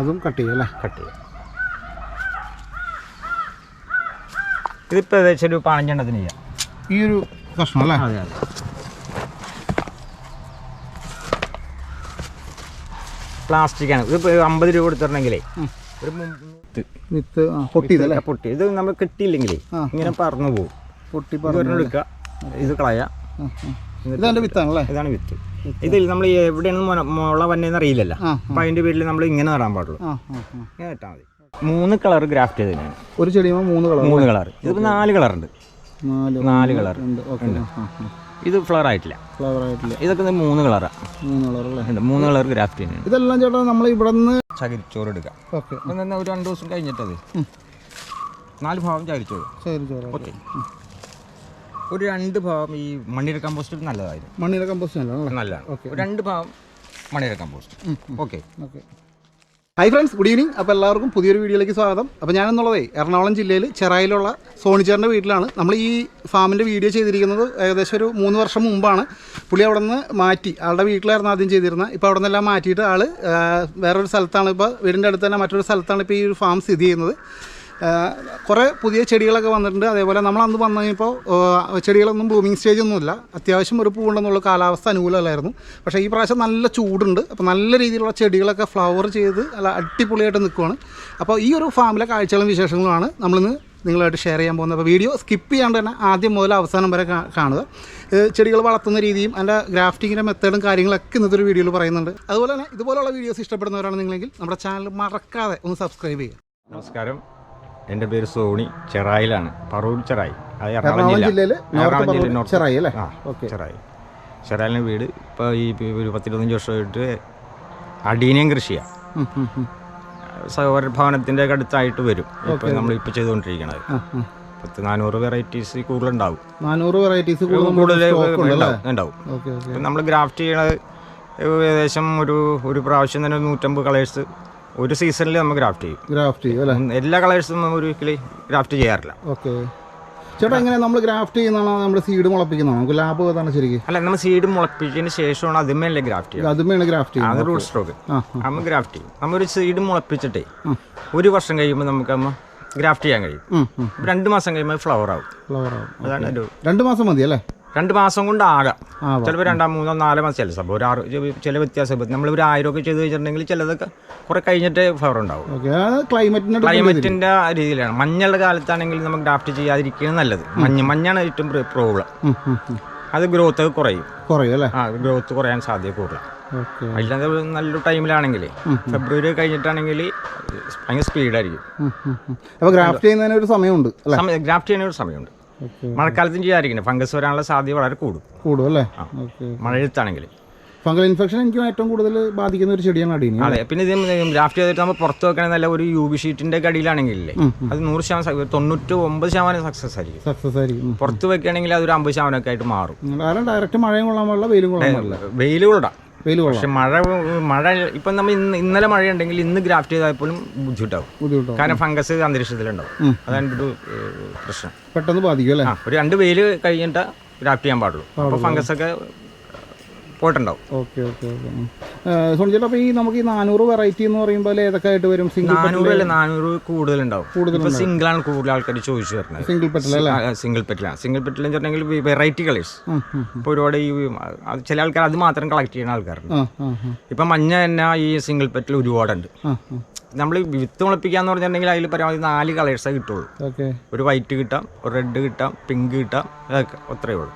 അതും കട്ട് ചെയ്യും അല്ലേ? കട്ട് ചെയ്യാം. ഇതിപ്പോൾ ഏകദേശം ഒരു പതിനഞ്ചെണ്ണത്തിന് ചെയ്യാം. ഈ ഒരു കഷ്ണം അല്ലേ? അതെ അതെ. പ്ലാസ്റ്റിക് ആണ്. ഇതിപ്പോൾ അമ്പത് രൂപ കൊടുത്തിട്ടുണ്ടെങ്കിലേ ഒരു വിത്ത് പൊട്ടിയതല്ലേ? പൊട്ടി. ഇത് നമ്മൾ കിട്ടിയില്ലെങ്കിലേ ഇങ്ങനെ പറന്നു പോകും പൊട്ടി പറഞ്ഞു എടുക്കുക. ഇത് കളയാം. ഇതെന്റെ വിത്താണല്ലേ ഇതാണ് വിത്ത്. ഇതിൽ നമ്മൾ എവിടെയാണ് മുള വന്നതെന്ന് അറിയില്ലല്ലോ. അപ്പൊ അതിന്റെ പേരിൽ നമ്മൾ ഇങ്ങനെ നടാൻ പാടുള്ളൂ. ഇങ്ങനെ നട്ടാൽ മതി. മൂന്ന് കളർ ഗ്രാഫ്റ്റ് ചെയ്തതിനാണ് ഒരു ചെടിയുമ്പോൾ മൂന്ന് കളർ മൂന്ന് കളർ ഇതിപ്പോൾ നാല് കളറുണ്ട്. നാല് നാല് കളർ ഉണ്ട്. ഇത് ഫ്ലവർ ആയിട്ടില്ല. ഫ്ലവർ ആയിട്ടില്ല. ഇതൊക്കെ മൂന്ന് കളറാണ് മൂന്ന് കളർ മൂന്ന് കളർ ഗ്രാഫ്റ്റ് ചെയ്യുന്നത് ഇതെല്ലാം ചേട്ടാ നമ്മൾ ഇവിടെ നിന്ന് ചകിരിച്ചോറ് എടുക്കാം ഓക്കെ. ഒരു രണ്ട് ദിവസം കഴിഞ്ഞിട്ടത്. നാല് ഭാഗം ചകിരിച്ചോറ്. ചകിരിച്ചോറ്. ചോറ് ഓക്കെ ഒരു രണ്ട് ഭാഗം ഈ മണ്ണിര കമ്പോസ്റ്റ് നല്ലതായിരുന്നു. മണ്ണിര കമ്പോസ്റ്റ് നല്ലതാണ്? നല്ലതാണ്. രണ്ട് ഭാഗം മണ്ണിര compost. Okay. Okay. Hi friends good evening അപ്പോൾ എല്ലാവർക്കും പുതിയൊരു വീഡിയോയിലേക്ക് സ്വാഗതം. അപ്പോൾ ഞാനെന്നുള്ളതേ എറണാകുളം ജില്ലയിൽ ചെറായിലുള്ള സോണിച്ചേറിന്റെ വീട്ടിലാണ്. നമ്മൾ ഈ ഫാമിന്റെ വീഡിയോ ചെയ്തിരിക്കുന്നത് ഏകദേശം ഒരു മൂന്ന് വർഷം മുമ്പാണ്. പുള്ളി അവിടെ നിന്ന് മാറ്റി ആളുടെ വീട്ടിലായിരുന്നു ആദ്യം ചെയ്തിരുന്നത് ഇപ്പോൾ അവിടെ നിന്നെല്ലാം മാറ്റിയിട്ട് ആൾ വേറൊരു സ്ഥലത്താണ്. ഇപ്പോൾ വീടിന്റെ അടുത്ത് തന്നെ മറ്റൊരു സ്ഥലത്താണ് ഇപ്പോൾ ഈ ഒരു ഫാം സ്ഥിതി ചെയ്യുന്നത്. കുറേ പുതിയ ചെടികളൊക്കെ വന്നിട്ടുണ്ട്. അതേപോലെ നമ്മൾ അന്ന് വന്നു കഴിഞ്ഞപ്പോൾ ചെടികളൊന്നും ബ്ലൂമിങ് സ്റ്റേജ് ഒന്നുമില്ല. അത്യാവശ്യം ഒരു പൂവുണ്ടെന്നുള്ള കാലാവസ്ഥ അനുകൂലമല്ലായിരുന്നു. പക്ഷേ ഈ പ്രാവശ്യം നല്ല ചൂടുണ്ട്. അപ്പോൾ നല്ല രീതിയിലുള്ള ചെടികളൊക്കെ ഫ്ലവർ ചെയ്ത് അല്ല അടിപൊളിയായിട്ട് നിൽക്കുവാണ്. അപ്പോൾ ഈ ഒരു ഫാമിലെ കാഴ്ചകളും വിശേഷങ്ങളുമാണ് നമ്മളിന്ന് നിങ്ങളായിട്ട് ഷെയർ ചെയ്യാൻ പോകുന്നത്. അപ്പോൾ വീഡിയോ സ്കിപ്പ് ചെയ്യാണ്ട് തന്നെ ആദ്യം മുതൽ അവസാനം വരെ കാണുക. ചെടികൾ വളർത്തുന്ന രീതിയും അതിന്റെ ഗ്രാഫ്റ്റിങ്ങിന്റെ മെത്തേഡും കാര്യങ്ങളൊക്കെ ഇന്നത്തെ ഒരു വീഡിയോയിൽ പറയുന്നുണ്ട്. അതുപോലെ തന്നെ ഇതുപോലുള്ള വീഡിയോസ് ഇഷ്ടപ്പെടുന്നവരാണ് നിങ്ങളെങ്കിൽ നമ്മുടെ ചാനൽ മറക്കാതെ ഒന്ന് സബ്സ്ക്രൈബ് ചെയ്യുക. നമസ്കാരം. എന്റെ പേര് സോണി ചെറായിലാണ്. പറവൂർ ചെറായി. അത് എറണാകുളം ജില്ലയിൽ എറണാകുളം ജില്ലയിൽ നോർത്ത് ചെറായി അല്ലേ? ആ ഓക്കെ. ചെറായി. ചെറായിലെ വീട് ഇപ്പോൾ ഈ ഒരു പത്തിരുപത്തഞ്ച് വർഷമായിട്ട് അടീനയും കൃഷിയാണ്. സഹോദര ഭവനത്തിന്റെ അടുത്തായിട്ട് വരും. ഇപ്പോൾ നമ്മളിപ്പോൾ ചെയ്തുകൊണ്ടിരിക്കുന്നത്. പത്ത് നാനൂറ് വെറൈറ്റീസ് കൂടുതലുണ്ടാവും. നാനൂറ് വെറൈറ്റീസ് കൂടുതൽ ഉണ്ടാവും ഇപ്പം നമ്മൾ ഗ്രാഫ്റ്റ് ചെയ്യണത് ഏകദേശം ഒരു ഒരു പ്രാവശ്യം തന്നെ നൂറ്റമ്പത് കളേഴ്സ് ഒരു സീസണിൽ നമ്മൾ ഗ്രാഫ്റ്റ് ചെയ്യും. ഗ്രാഫ്റ്റ് ചെയ്യും അല്ലേ? എല്ലാ കളേഴ്സും നമ്മൾ ഒരു ഒരിക്കലും ഗ്രാഫ്റ്റ് ചെയ്യാറില്ല. ഓക്കെ. ചേട്ടാ എങ്ങനെ നമ്മൾ ഗ്രാഫ്റ്റ് ചെയ്യുന്നതാണോ നമ്മൾ സീഡ് മുളപ്പിക്കുന്നതാണോ? നമുക്ക് ലാഭം ഏതാണ് ശരിക്കും? അല്ല നമ്മൾ സീഡ് മുളപ്പിച്ചതിന് ശേഷമാണ് അതുമല്ലേ ഗ്രാഫ്റ്റ് ചെയ്യുക. അതുമേണ് ഗ്രാഫ്റ്റ് ചെയ്യുക അത് റൂട്ട് സ്ട്രോക്ക് നമ്മൾ ഗ്രാഫ്റ്റ് ചെയ്യും. നമ്മൾ ഒരു സീഡ് മുളപ്പിച്ചിട്ടേ ഒരു വർഷം കഴിയുമ്പോൾ നമുക്ക് നമ്മൾ ഗ്രാഫ്റ്റ് ചെയ്യാൻ കഴിയും. രണ്ട് മാസം കഴിയുമ്പോൾ ഫ്ലവർ ആവും. ഫ്ലവർ ആവും. അതാണ് ഒരു രണ്ട് മാസം മതി അല്ലേ? രണ്ട് മാസം കൊണ്ട് ആകാം ചിലപ്പോൾ രണ്ടാം മൂന്നോ നാലോ മാസം. ചില സംഭവം ഒരു ആറ് ചില വ്യത്യാസം നമ്മൾ ഒരു ആയിരം ഒക്കെ ചെയ്ത് വെച്ചിട്ടുണ്ടെങ്കിൽ ചിലതൊക്കെ കുറെ കഴിഞ്ഞിട്ട് ഫ്ലവർ ഉണ്ടാവും ക്ലൈമറ്റിന്റെ രീതിയിലാണ്. മഞ്ഞളുടെ കാലത്താണെങ്കിൽ നമുക്ക് ഡ്രാഫ്റ്റ് ചെയ്യാതിരിക്കുന്നത് നല്ലത്. മഞ്ഞ് മഞ്ഞാണ് ഏറ്റവും പ്രോബ്ലം അത് ഗ്രോത്ത് കുറയും. കുറയും അല്ലേ? ആ ഗ്രോത്ത് കുറയാൻ സാധ്യത കൂടുതലാണ് അല്ലാതെ നല്ലൊരു ടൈമിലാണെങ്കിൽ ഫെബ്രുവരി കഴിഞ്ഞിട്ടാണെങ്കിൽ ഭയങ്കര സ്പീഡായിരിക്കും അപ്പോൾ ഗ്രാഫ്റ്റ് ചെയ്യുന്നതിന് ഒരു സമയമുണ്ട് ഗ്രാഫ്റ്റ് ചെയ്യുന്നതിന് ഒരു സമയമുണ്ട്. മഴക്കാലത്തും ചെയ്യാതിരിക്കുന്നത് ഫംഗസ് വരാനുള്ള സാധ്യത വളരെ കൂടും. കൂടും അല്ലേ? മഴയത്താണെങ്കിൽ ഫംഗൽ ഇൻഫെക്ഷൻ എനിക്ക് ഏറ്റവും കൂടുതൽ ബാധിക്കുന്ന ഒരു ചെടിയാണ് അടീനി അതെ. പിന്നെ ഇത് ഗ്രാഫ്റ്റ് ചെയ്തിട്ട് നമ്മൾ പുറത്ത് വെക്കണേ നല്ല ഒരു യു ബി ഷീറ്റിന്റെ കടിയിലാണെങ്കിലേ അത് നൂറ് ശതമാനം തൊണ്ണൂറ്റി ഒമ്പത് ശതമാനം സക്സസ് ആയിരിക്കും. സക്സസ് ആയിരിക്കും. പുറത്ത് വെക്കുകയാണെങ്കിൽ അതൊരു അമ്പത് ശതമാനമൊക്കെ ആയിട്ട് മാറും. ഡയറക്റ്റ് മഴയും കൊള്ളാൻ പാടില്ല വെയിലും കൊള്ളാൻ പാടില്ല. വെയിൽ കൊള്ളാം വെയിൽ പക്ഷെ മഴ മഴ ഇപ്പം നമ്മൾ ഇന്ന് ഇന്നലെ മഴയുണ്ടെങ്കിൽ ഇന്ന് ഗ്രാഫ്റ്റ് ചെയ്താൽ ബുദ്ധിമുട്ടാവും. ബുദ്ധിമുട്ടാവും. കാരണം ഫംഗസ് അന്തരീക്ഷത്തിലുണ്ടാവും. അതാണ് ഒരു പ്രശ്നം. പെട്ടെന്ന് ബാധിക്കും അല്ലേ? ഒരു രണ്ട് വെയിൽ കഴിഞ്ഞിട്ട് ഗ്രാഫ്റ്റ് ചെയ്യാൻ പാടുള്ളൂ. അപ്പോൾ ഫംഗസ് ഒക്കെ പോയിട്ടുണ്ടാവും. Okay okay okay. സോണിച്ചേട്ടാ അപ്പോൾ ഈ നമുക്ക് ഈ നാനൂറ് വെറൈറ്റി എന്ന് പറയുമ്പോൾ ഏതൊക്കെ ആയിട്ട് വരും? സിംഗിൾ നാനൂറ് അല്ല നാനൂറ് കൂടുതലുണ്ടാവും. ഇപ്പൊ സിംഗിളാണ് കൂടുതൽ ആൾക്കാർ ചോദിച്ചു വരുന്നത്. സിംഗിൾ പെറ്റൽ അല്ലേ? സിംഗിൾ പെറ്റില സിംഗിൾ പെറ്റിൽ എന്ന് പറഞ്ഞിട്ടുണ്ടെങ്കിൽ വെറൈറ്റി കളേഴ്സ്. ഇപ്പോൾ ഒരുപാട് ഈ ചില ആൾക്കാർ അത് മാത്രം കളക്ട് ചെയ്യുന്ന ആൾക്കാരുണ്ട്. ഇപ്പൊ മഞ്ഞ തന്നെ ഈ സിംഗിൾ പെറ്റിൽ ഒരുപാടുണ്ട്. നമ്മൾ വിത്ത് മുളപ്പിക്കാന്ന് പറഞ്ഞിട്ടുണ്ടെങ്കിൽ അതിൽ പരമാവധി നാല് കളേഴ്സേ കിട്ടുള്ളൂ. ഓക്കെ. ഒരു വൈറ്റ് കിട്ടാം ഒരു റെഡ് കിട്ടാം പിങ്ക് കിട്ടാം അതൊക്കെ അത്രയേ ഉള്ളൂ.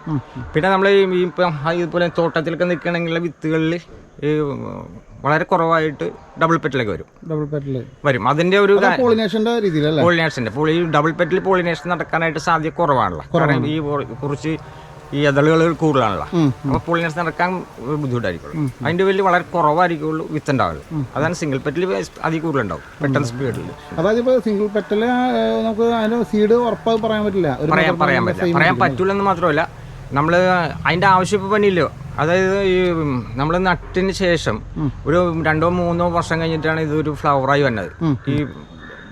പിന്നെ നമ്മൾ ഇപ്പം ഇതുപോലെ തോട്ടത്തിലൊക്കെ നിൽക്കണമെങ്കിൽ വിത്തുകളിൽ ഈ വളരെ കുറവായിട്ട് ഡബിൾ പെറ്റിലൊക്കെ വരും. ഡബിൾ പെറ്റിൽ വരും. അതിന്റെ ഒരു പോളിനേഷന്റെ രീതിയിലല്ലേ? പോളിനേഷന്റെ പോളി ഡബിൾ പെറ്റിൽ പോളിനേഷൻ നടക്കാനായിട്ട് സാധ്യത കുറവാണല്ലോ. കാരണം ഈ കുറച്ച് ഈ എതളുകൾ കൂടുതലാണല്ലോ. അപ്പോൾ പുള്ളിനെ നടക്കാൻ ബുദ്ധിമുട്ടായിരിക്കുള്ളൂ. അതിന്റെ വലിയ വളരെ കുറവായിരിക്കുള്ളൂ വിത്ത് ഉണ്ടാവുള്ളൂ അതാണ് സിംഗിൾ പെറ്റിൽ അതിൽ കൂടുതലുണ്ടാവും. പെട്ടെന്ന് സ്പീഡിൽ അതായത് ഇപ്പോൾ സിംഗിൾ പെറ്റൽ നമുക്ക് അതിന്റെ സീഡ് ഉറപ്പായി പറയാൻ പറ്റില്ല. പറയാൻ പറയാൻ പറ്റില്ല. പറയാൻ പറ്റൂലെന്ന് മാത്രമല്ല നമ്മൾ അതിന്റെ ആവശ്യം ഇപ്പൊ പണിയില്ലോ അതായത് ഈ നമ്മൾ നട്ടിന് ശേഷം ഒരു രണ്ടോ മൂന്നോ വർഷം കഴിഞ്ഞിട്ടാണ് ഇതൊരു ഫ്ലവറായി വന്നത്. ഈ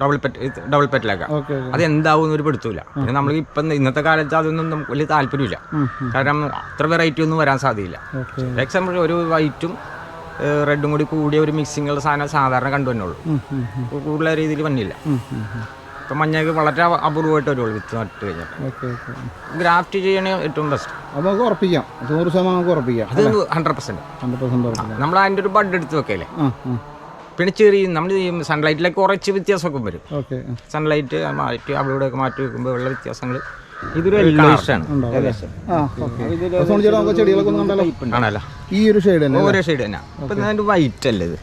ഡബിൾ പെറ്റ് ഡബിൾ പെറ്റിലാക്കാം അത് എന്താവും ഒരു പെടുത്തൂല പിന്നെ നമ്മൾ ഇപ്പം ഇന്നത്തെ കാലത്ത് അതൊന്നും നമുക്ക് വലിയ താല്പര്യമില്ല കാരണം അത്ര വെറൈറ്റി ഒന്നും വരാൻ സാധ്യതയില്ല. എക്സാമ്പിൾ ഒരു വൈറ്റും റെഡും കൂടി കൂടിയ ഒരു മിക്സിങ്ങുള്ള സാധനം സാധാരണ കണ്ടു തന്നെ ഉള്ളൂ. കൂടുതൽ രീതിയിൽ വന്നില്ല. ഇപ്പം മഞ്ഞക്ക് വളരെ അപ- അപൂർവമായിട്ട് വരുള്ളൂ വിത്ത് നട്ട് കഴിഞ്ഞാൽ ഗ്രാഫ്റ്റ് ചെയ്യണേ ഏറ്റവും ബെസ്റ്റ് നമുക്ക് ഉറപ്പിക്കാം. നൂറ് ശതമാനം നമുക്ക് ഉറപ്പിക്കാം അത് ഹൺഡ്രഡ് പെർസെന്റ് ഉറപ്പിക്കാം. നമ്മൾ അതിന്റെ ഒരു ബഡ് എടുത്ത് വെക്കല്ലേ? പിന്നെ ചെറിയ നമ്മൾ ഈ സൺലൈറ്റിലൊക്കെ കുറച്ച് വ്യത്യാസമൊക്കെ വരും. ഓക്കെ സൺലൈറ്റ് മാറ്റി അവിടെ ഇവിടെയൊക്കെ മാറ്റി വെക്കുമ്പോൾ ഉള്ള വ്യത്യാസങ്ങൾ ഇതൊരു ഈ ഒരു ഷെയ്ഡ് തന്നെ ഓരോ ഷെയ്ഡ് തന്നെ അപ്പൊ ഇതിന്റെ വൈറ്റ് അല്ലേ ഇത്.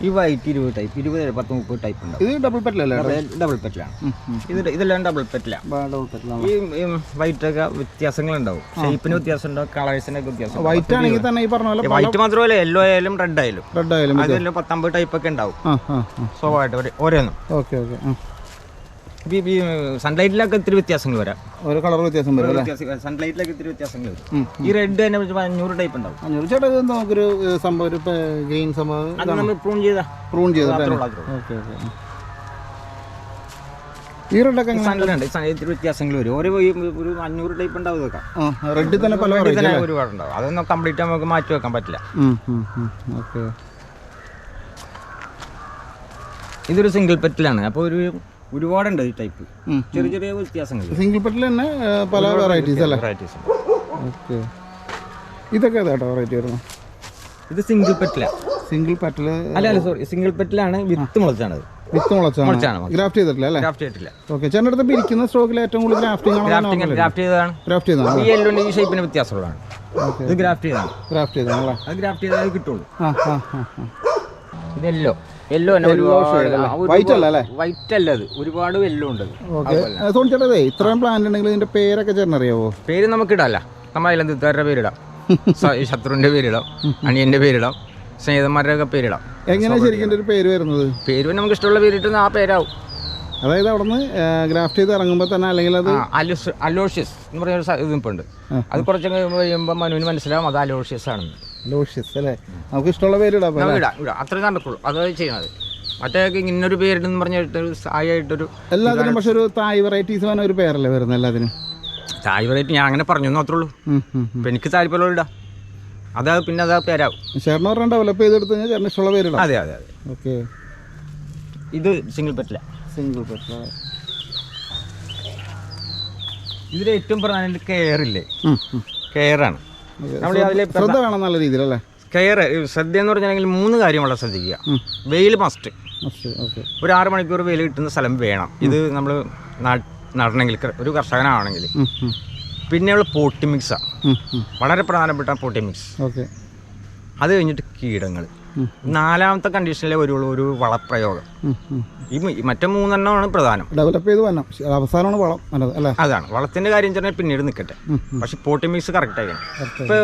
ഈ വൈറ്റ് ഇരുപത് ടൈപ്പ് ഇരുപത് പത്ത് മുപ്പത് ടൈപ്പ് ഉണ്ട് ഇത് ഡബിൾ പെറ്റലല്ലേ ഡബിൾ പെറ്റിലാണ് ഇത് ഇതെല്ലാം ഡബിൾ പെറ്റിലാണ് ഡബിൾ പെറ്റലാണ് ഈ വൈറ്റ് ഒക്കെ വ്യത്യാസങ്ങൾ ഉണ്ടാവും ഷേപ്പിന് വ്യത്യാസം ഉണ്ടാവും കളേഴ്സിനൊക്കെ വ്യത്യാസം വൈറ്റ് ആണെങ്കിൽ തന്നെ ഈ പറഞ്ഞ പോലെ വൈറ്റ് മാത്രമല്ല യെല്ലോ ആയാലും റെഡ് ആയാലും. റെഡ് ആയാലും അതിലെല്ലാം പത്തമ്പത് ടൈപ്പ് ഒക്കെ ഉണ്ടാവും. സ്വാഭാവികമായിട്ട് ഒരേ- ഓരോന്നും ഓക്കെ ഓക്കെ. സൺലൈറ്റിലൊക്കെ ഇത്തിരി വ്യത്യാസങ്ങൾ വരാം. ഓരോ കളർ വ്യത്യാസം വരും അല്ലേ? സൺലൈറ്റിലൊക്കെ ഇത്തിരി വ്യത്യാസങ്ങൾ വരും. ഈ റെഡ് തന്നെ അഞ്ഞൂറ് ടൈപ്പ് ഉണ്ടാവും. അഞ്ഞൂറ് ചേട്ടാ ഇത് നമുക്കൊരു സംഭവം ഒരു ഗ്രീൻ സംഭവം അത് നമ്മൾ പ്രൂൺ ചെയ്ത. പ്രൂൺ ചെയ്ത ഓക്കെ ഓക്കെ. ഈ റെഡൊക്കെ ഉണ്ട് ഇത്തിരി വ്യത്യാസങ്ങൾ വരും. ഓരോ ഒരു അഞ്ഞൂറ് ടൈപ്പ് ഉണ്ടാവും ഇതൊക്കെ. ആ തന്നെ പല തന്നെ ഒരുപാടുണ്ടാവും അതൊന്നും കംപ്ലീറ്റ് നമുക്ക് മാറ്റി വെക്കാൻ പറ്റില്ല. ഓക്കെ. ഇതൊരു സിംഗിൾ പെറ്റിലാണ് അപ്പോൾ ഒരു ഒരുപാടുണ്ട് ഈ ടൈപ്പ്. ചെറിയ ചെറിയ വ്യത്യാസങ്ങൾ. സിംഗിൾ പെട്ടിൽ തന്നെ പല വെറൈറ്റീസ് അല്ലേ? വെറൈറ്റീസ് ഓക്കെ ഇതൊക്കെ ഏതാട്ടോ വെറൈറ്റി വരുന്നത്? ഇത് സിംഗിൾ പെറ്റില സിംഗിൾ പെറ്റില അല്ല അല്ല സോറി സിംഗിൾ പെറ്റിലാണ് വിത്ത് മുളച്ചാണത്. വിത്ത് മുളച്ചാണ്. മുളച്ചാണ് ഗ്രാഫ്റ്റ് ചെയ്തിട്ടില്ല അല്ലേ? ഗ്രാഫ്റ്റ് ചെയ്തിട്ടില്ല. ഓക്കെ ചേട്ടന്റെ അടുത്ത് ഇരിക്കുന്ന സ്റ്റോക്കിൽ ഏറ്റവും കൂടുതൽ ഗ്രാഫ്റ്റിംഗ് ആണ് ഗ്രാഫ്റ്റ് ചെയ്തതാണ്. ഗ്രാഫ്റ്റ് ചെയ്തതാണ് ഈ യെല്ലോന്റെ ഈ ഷേപ്പിന് വ്യത്യാസമുള്ളതാണ്. ഇത് ഗ്രാഫ്റ്റ് ചെയ്തതാണ്. ഗ്രാഫ്റ്റ് ചെയ്താണല്ലേ അത് ഗ്രാഫ്റ്റ് ചെയ്താൽ കിട്ടുള്ളൂ. ആ ആ ആ ആ. ഇത് യെല്ലോ തന്നെ ഒരുപാട് White അല്ല അല്ലേ? വൈറ്റ് അല്ല അത്. ഒരുപാട് യെല്ലോ ഉണ്ട് സോണി ചേട്ടാ ഇതേ ഇത്രയും പ്ലാന്റ് ഉണ്ടെങ്കിൽ ഇതിന്റെ പേരൊക്കെ ചേട്ടൻ അറിയാവോ? പേര് നമുക്ക് ഇടാല്ല നമ്മൾ അയലന്തുകാരുടെ പേരിടാം. സ- ഈ ശത്രുവിന്റെ പേരിടാം. അണിയന്റെ പേരിടാം. സ്നേഹിതന്മാരുടെ ഒക്കെ പേരിടാം. എങ്ങനെയാ ശരിക്കും ഒരു പേര് വരുന്നത്? പേര് നമുക്ക് ഇഷ്ടമുള്ള പേരിട്ട് ആ പേരാവും. അതായത് അവിടുന്ന് ഗ്രാഫ്റ്റ് ചെയ്ത് ഇറങ്ങുമ്പോൾ തന്നെ അല്ലെങ്കിൽ അത് അലോഷ്യസ് എന്ന് പറഞ്ഞ ഒരു സ- ഇത് ഇപ്പം ഉണ്ട്. അത് കുറച്ചൊക്കെ കഴിയുമ്പോൾ മനുവിന് മനസ്സിലാവും അത് അലോഷ്യസ് ആണെന്ന്. ലോഷ്യസ് അല്ലേ? നമുക്ക് ഇഷ്ടമുള്ള പേരിടാം ഇടാം ഇടാം. അത്രയും നടക്കുള്ളൂ അതാണ് ചെയ്യുന്നത്. മറ്റേ ഇങ്ങനൊരു പേരിട്ടെന്ന് പറഞ്ഞിട്ടൊരു സായായിട്ടൊരു എല്ലാത്തിനും പക്ഷെ ഒരു തായ് വെറൈറ്റീസ് പറഞ്ഞ ഒരു പേരല്ലേ വരുന്നത് എല്ലാത്തിനും? തായ് വെറൈറ്റി ഞാൻ അങ്ങനെ പറഞ്ഞു മാത്രമേ ഉള്ളൂ. അപ്പം. ഇപ്പം എനിക്ക് താല്പര്യമുള്ള ഇടാം അതാ പിന്നെ അതാ പേരാവും. ചേട്ടൻ പറഞ്ഞാൽ ഡെവലപ്പ് ചെയ്തെടുത്ത് കഴിഞ്ഞാൽ ഇഷ്ടമുള്ള പേരിടാം അതെ അതെ അതെ. ഓക്കെ. ഇത് സിംഗിൾ പെറ്റില സിംഗിൾ പെറ്റില ഇതിൽ ഏറ്റവും പ്രധാനമായിട്ട് കെയർ ഇല്ലേ കെയറാണ്. നമ്മൾ അതിലെ ശ്രദ്ധ വേണം നല്ല രീതിയിൽ അല്ലേ? കെയർ ശ്രദ്ധ എന്ന് പറഞ്ഞിട്ടുണ്ടെങ്കിൽ മൂന്ന് കാര്യം വളരെ ശ്രദ്ധിക്കുക വെയിൽ മസ്റ്റ് ഓക്കെ ഒരു ആറ് മണിക്കൂർ വെയിൽ കിട്ടുന്ന സ്ഥലം വേണം. ഇത് നമ്മൾ നടണമെങ്കിൽ ഒരു കർഷകനാണെങ്കിൽ. പിന്നെയുള്ള പോട്ടി മിക്സാണ് വളരെ പ്രധാനപ്പെട്ട പോട്ടി മിക്സ് ഓക്കെ അത് കഴിഞ്ഞിട്ട് കീടങ്ങൾ നാലാമത്തെ കണ്ടീഷനിലെ വരുള്ളൂ ഒരു വളപ്രയോഗം. ഈ മറ്റേ മൂന്നെണ്ണമാണ് പ്രധാനം. ഡെവലപ്പ് ചെയ്ത് വരണം. അവസാനമാണ് വളം നല്ലത് അല്ലേ? അതാണ്. വളത്തിന്റെ കാര്യം ചെറിയ പിന്നീട് നിൽക്കട്ടെ പക്ഷെ പോട്ടി മിക്സ് കറക്റ്റ് ആയിരിക്കണം ഇപ്പൊ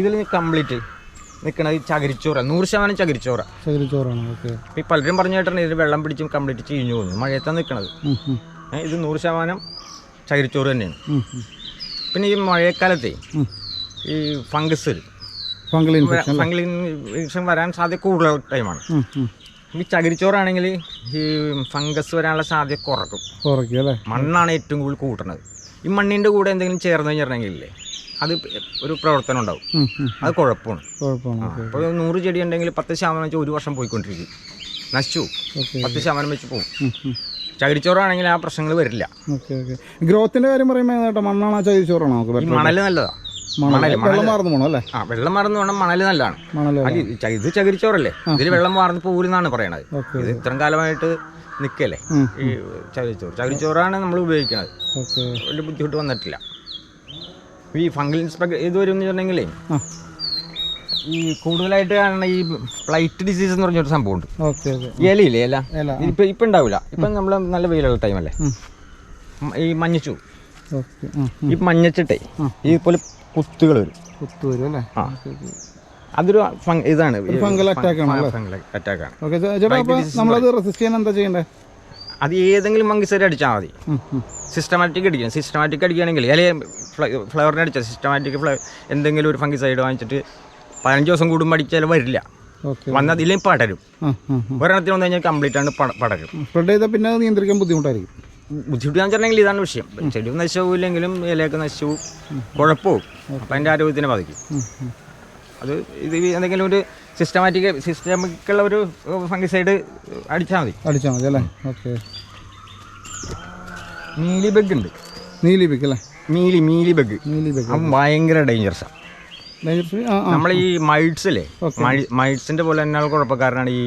ഇതിൽ കംപ്ലീറ്റ് നിൽക്കണത് ചകിരിച്ചോറ നൂറ് ശതമാനം ചകിരിച്ചോറ. ചകിരിച്ചോറാണ് ഓക്കെ. ഈ പലരും പറഞ്ഞു കേട്ടിട്ടുണ്ട് ഇതിൽ വെള്ളം പിടിച്ചും കംപ്ലീറ്റ് ചീഞ്ഞു പോകുന്നു. മഴയത്താണ് നിൽക്കണത് ഇത് നൂറ് ശതമാനം ചകിരിച്ചോറ് തന്നെയാണ്. പിന്നെ ഈ മഴക്കാലത്തെ ഈ ഫംഗസ് വരും ഫംഗൽ ഇൻഫെക്ഷൻ ഫംഗൽ ഇൻഫെക്ഷൻ വരാൻ സാധ്യത കൂടുതൽ ടൈമാണ്. ഈ ചകിരിച്ചോറാണെങ്കിൽ ഈ ഫംഗസ് വരാനുള്ള സാധ്യത കുറക്കും. കുറയ്ക്കും അല്ലേ? മണ്ണാണ് ഏറ്റവും കൂടുതൽ കൂട്ടണത്. ഈ മണ്ണിന്റെ കൂടെ എന്തെങ്കിലും ചേർന്ന് കഴിഞ്ഞിട്ടുണ്ടെങ്കിലേ അത് ഒരു പ്രവർത്തനം ഉണ്ടാവും. അത് കുഴപ്പമാണ്. അപ്പോൾ നൂറ് ചെടി ഉണ്ടെങ്കിൽ പത്ത് ശതമാനം വെച്ച് ഒരു വർഷം പോയിക്കൊണ്ടിരിക്കും. നശിച്ചു. പത്ത് ശതമാനം വെച്ച് പോകും ചകിരിച്ചോറാണെങ്കിൽ ആ പ്രശ്നങ്ങൾ വരില്ല. ഗ്രോത്തിന്റെ കാര്യം പറയുമ്പോൾ മണ്ണാണോ ചകിരിച്ചോറാണോ നമുക്ക് ഈ better? മണൽ നല്ലതാ. മണൽ വെള്ളം മാറുന്നു പോകണം അല്ലേ? ആ വെള്ളം മാറുന്ന വേണം മണൽ നല്ലതാണ്. ഇത് ചകിരിച്ചോറല്ലേ? ഇതിൽ വെള്ളം മാറുന്ന പോലെന്നാണ് പറയണത്. ഇത് ഇത്രയും കാലമായിട്ട് നിൽക്കല്ലേ ഉം, ഈ ചകിരിച്ചോറ്. ചകിരിച്ചോറാണ് നമ്മൾ ഉപയോഗിക്കുന്നത് വലിയ ബുദ്ധിമുട്ട് വന്നിട്ടില്ല. ഈ ഫംഗൽ ഇൻസ്പെക്ട് ഇത് വരും എന്ന് പറഞ്ഞെങ്കിലേ ഈ കൂടുതലായിട്ട് കാണുന്ന ഈ ഫ്ലൈറ്റ് ഡിസീസ് എന്ന് പറഞ്ഞൊരു സംഭവം ഉണ്ട് ഇലയില്ലേ ഇല? ഇപ്പൊ ഇപ്പൊ ഉണ്ടാവില്ല ഇപ്പൊ നമ്മൾ നല്ല വെയിലുള്ള ടൈമല്ലേ? അല്ലേ ഈ മഞ്ഞച്ചു ഈ മഞ്ഞച്ചിട്ടേ ഈ ഇതുപോലെ കുത്തുകൾ വരും. കുത്തു വരും അല്ലേ? ആ. അതൊരു ഇതാണ്. ഫംഗൽ അറ്റാക്ക് ആണ് ഫംഗൽ അറ്റാക്ക് അറ്റാക്കാണ് ഓക്കെ ചേട്ടാ അപ്പോൾ നമ്മളത് റെസിസ്റ്റ് ചെയ്യാൻ എന്താ ചെയ്യേണ്ടത് അത് ഏതെങ്കിലും മങ്കിസരി അടിച്ചാൽ മതി. സിസ്റ്റമാറ്റിക് അടിക്കണം. സിസ്റ്റമാറ്റിക് അടിക്കുകയാണെങ്കിൽ അല്ലെങ്കിൽ ഫ്ലവറിനെ അടിച്ചാൽ സിസ്റ്റമാറ്റിക് ഫ്ലവർ എന്തെങ്കിലും ഒരു ഫംഗിസൈഡ് വാങ്ങിച്ചിട്ട് പതിനഞ്ച് ദിവസം കൂടുമ്പോൾ അടിച്ചാൽ വരില്ല. ഓക്കെ. വന്ന് അതിലേക്ക് പടരും. ഒരെണ്ണത്തിൽ ഒരെണ്ണത്തിന് വന്നു കഴിഞ്ഞാൽ കംപ്ലീറ്റ് ആണ് പടരും. സ്പ്രെഡ് ചെയ്താൽ പിന്നെ നിയന്ത്രിക്കാൻ ബുദ്ധിമുട്ടായിരിക്കും. ബുദ്ധിമുട്ട് വെച്ചിട്ടുണ്ടെങ്കിൽ ഇതാണ് വിഷയം. ചെടി നശിച്ചില്ലെങ്കിലും ഇലയൊക്കെ നശിച്ചു കുഴപ്പവും. അപ്പം അതിന്റെ ആരോഗ്യത്തിനെ ബാധിക്കും. അത് ഇത് എന്തെങ്കിലും ഒരു സിസ്റ്റമാറ്റിക് സിസ്റ്റമിക്കുള്ള ഒരു ഫംഗിസൈഡ് അടിച്ചാൽ മതി. അടിച്ചാൽ മതി അല്ലേ? ഓക്കെ. നീലി ബഗ് ഉണ്ട്. നീലി ബഗ് അല്ലേ? നീലി മീലി ബഗ് നീലി ബഗ് ഭയങ്കര ഡേഞ്ചറസാണ് നമ്മൾ ഈ മൈഡ്സിലെ മൈഡ്സിന്റെ പോലെ തന്നെ കുഴപ്പക്കാരനാണ് ഈ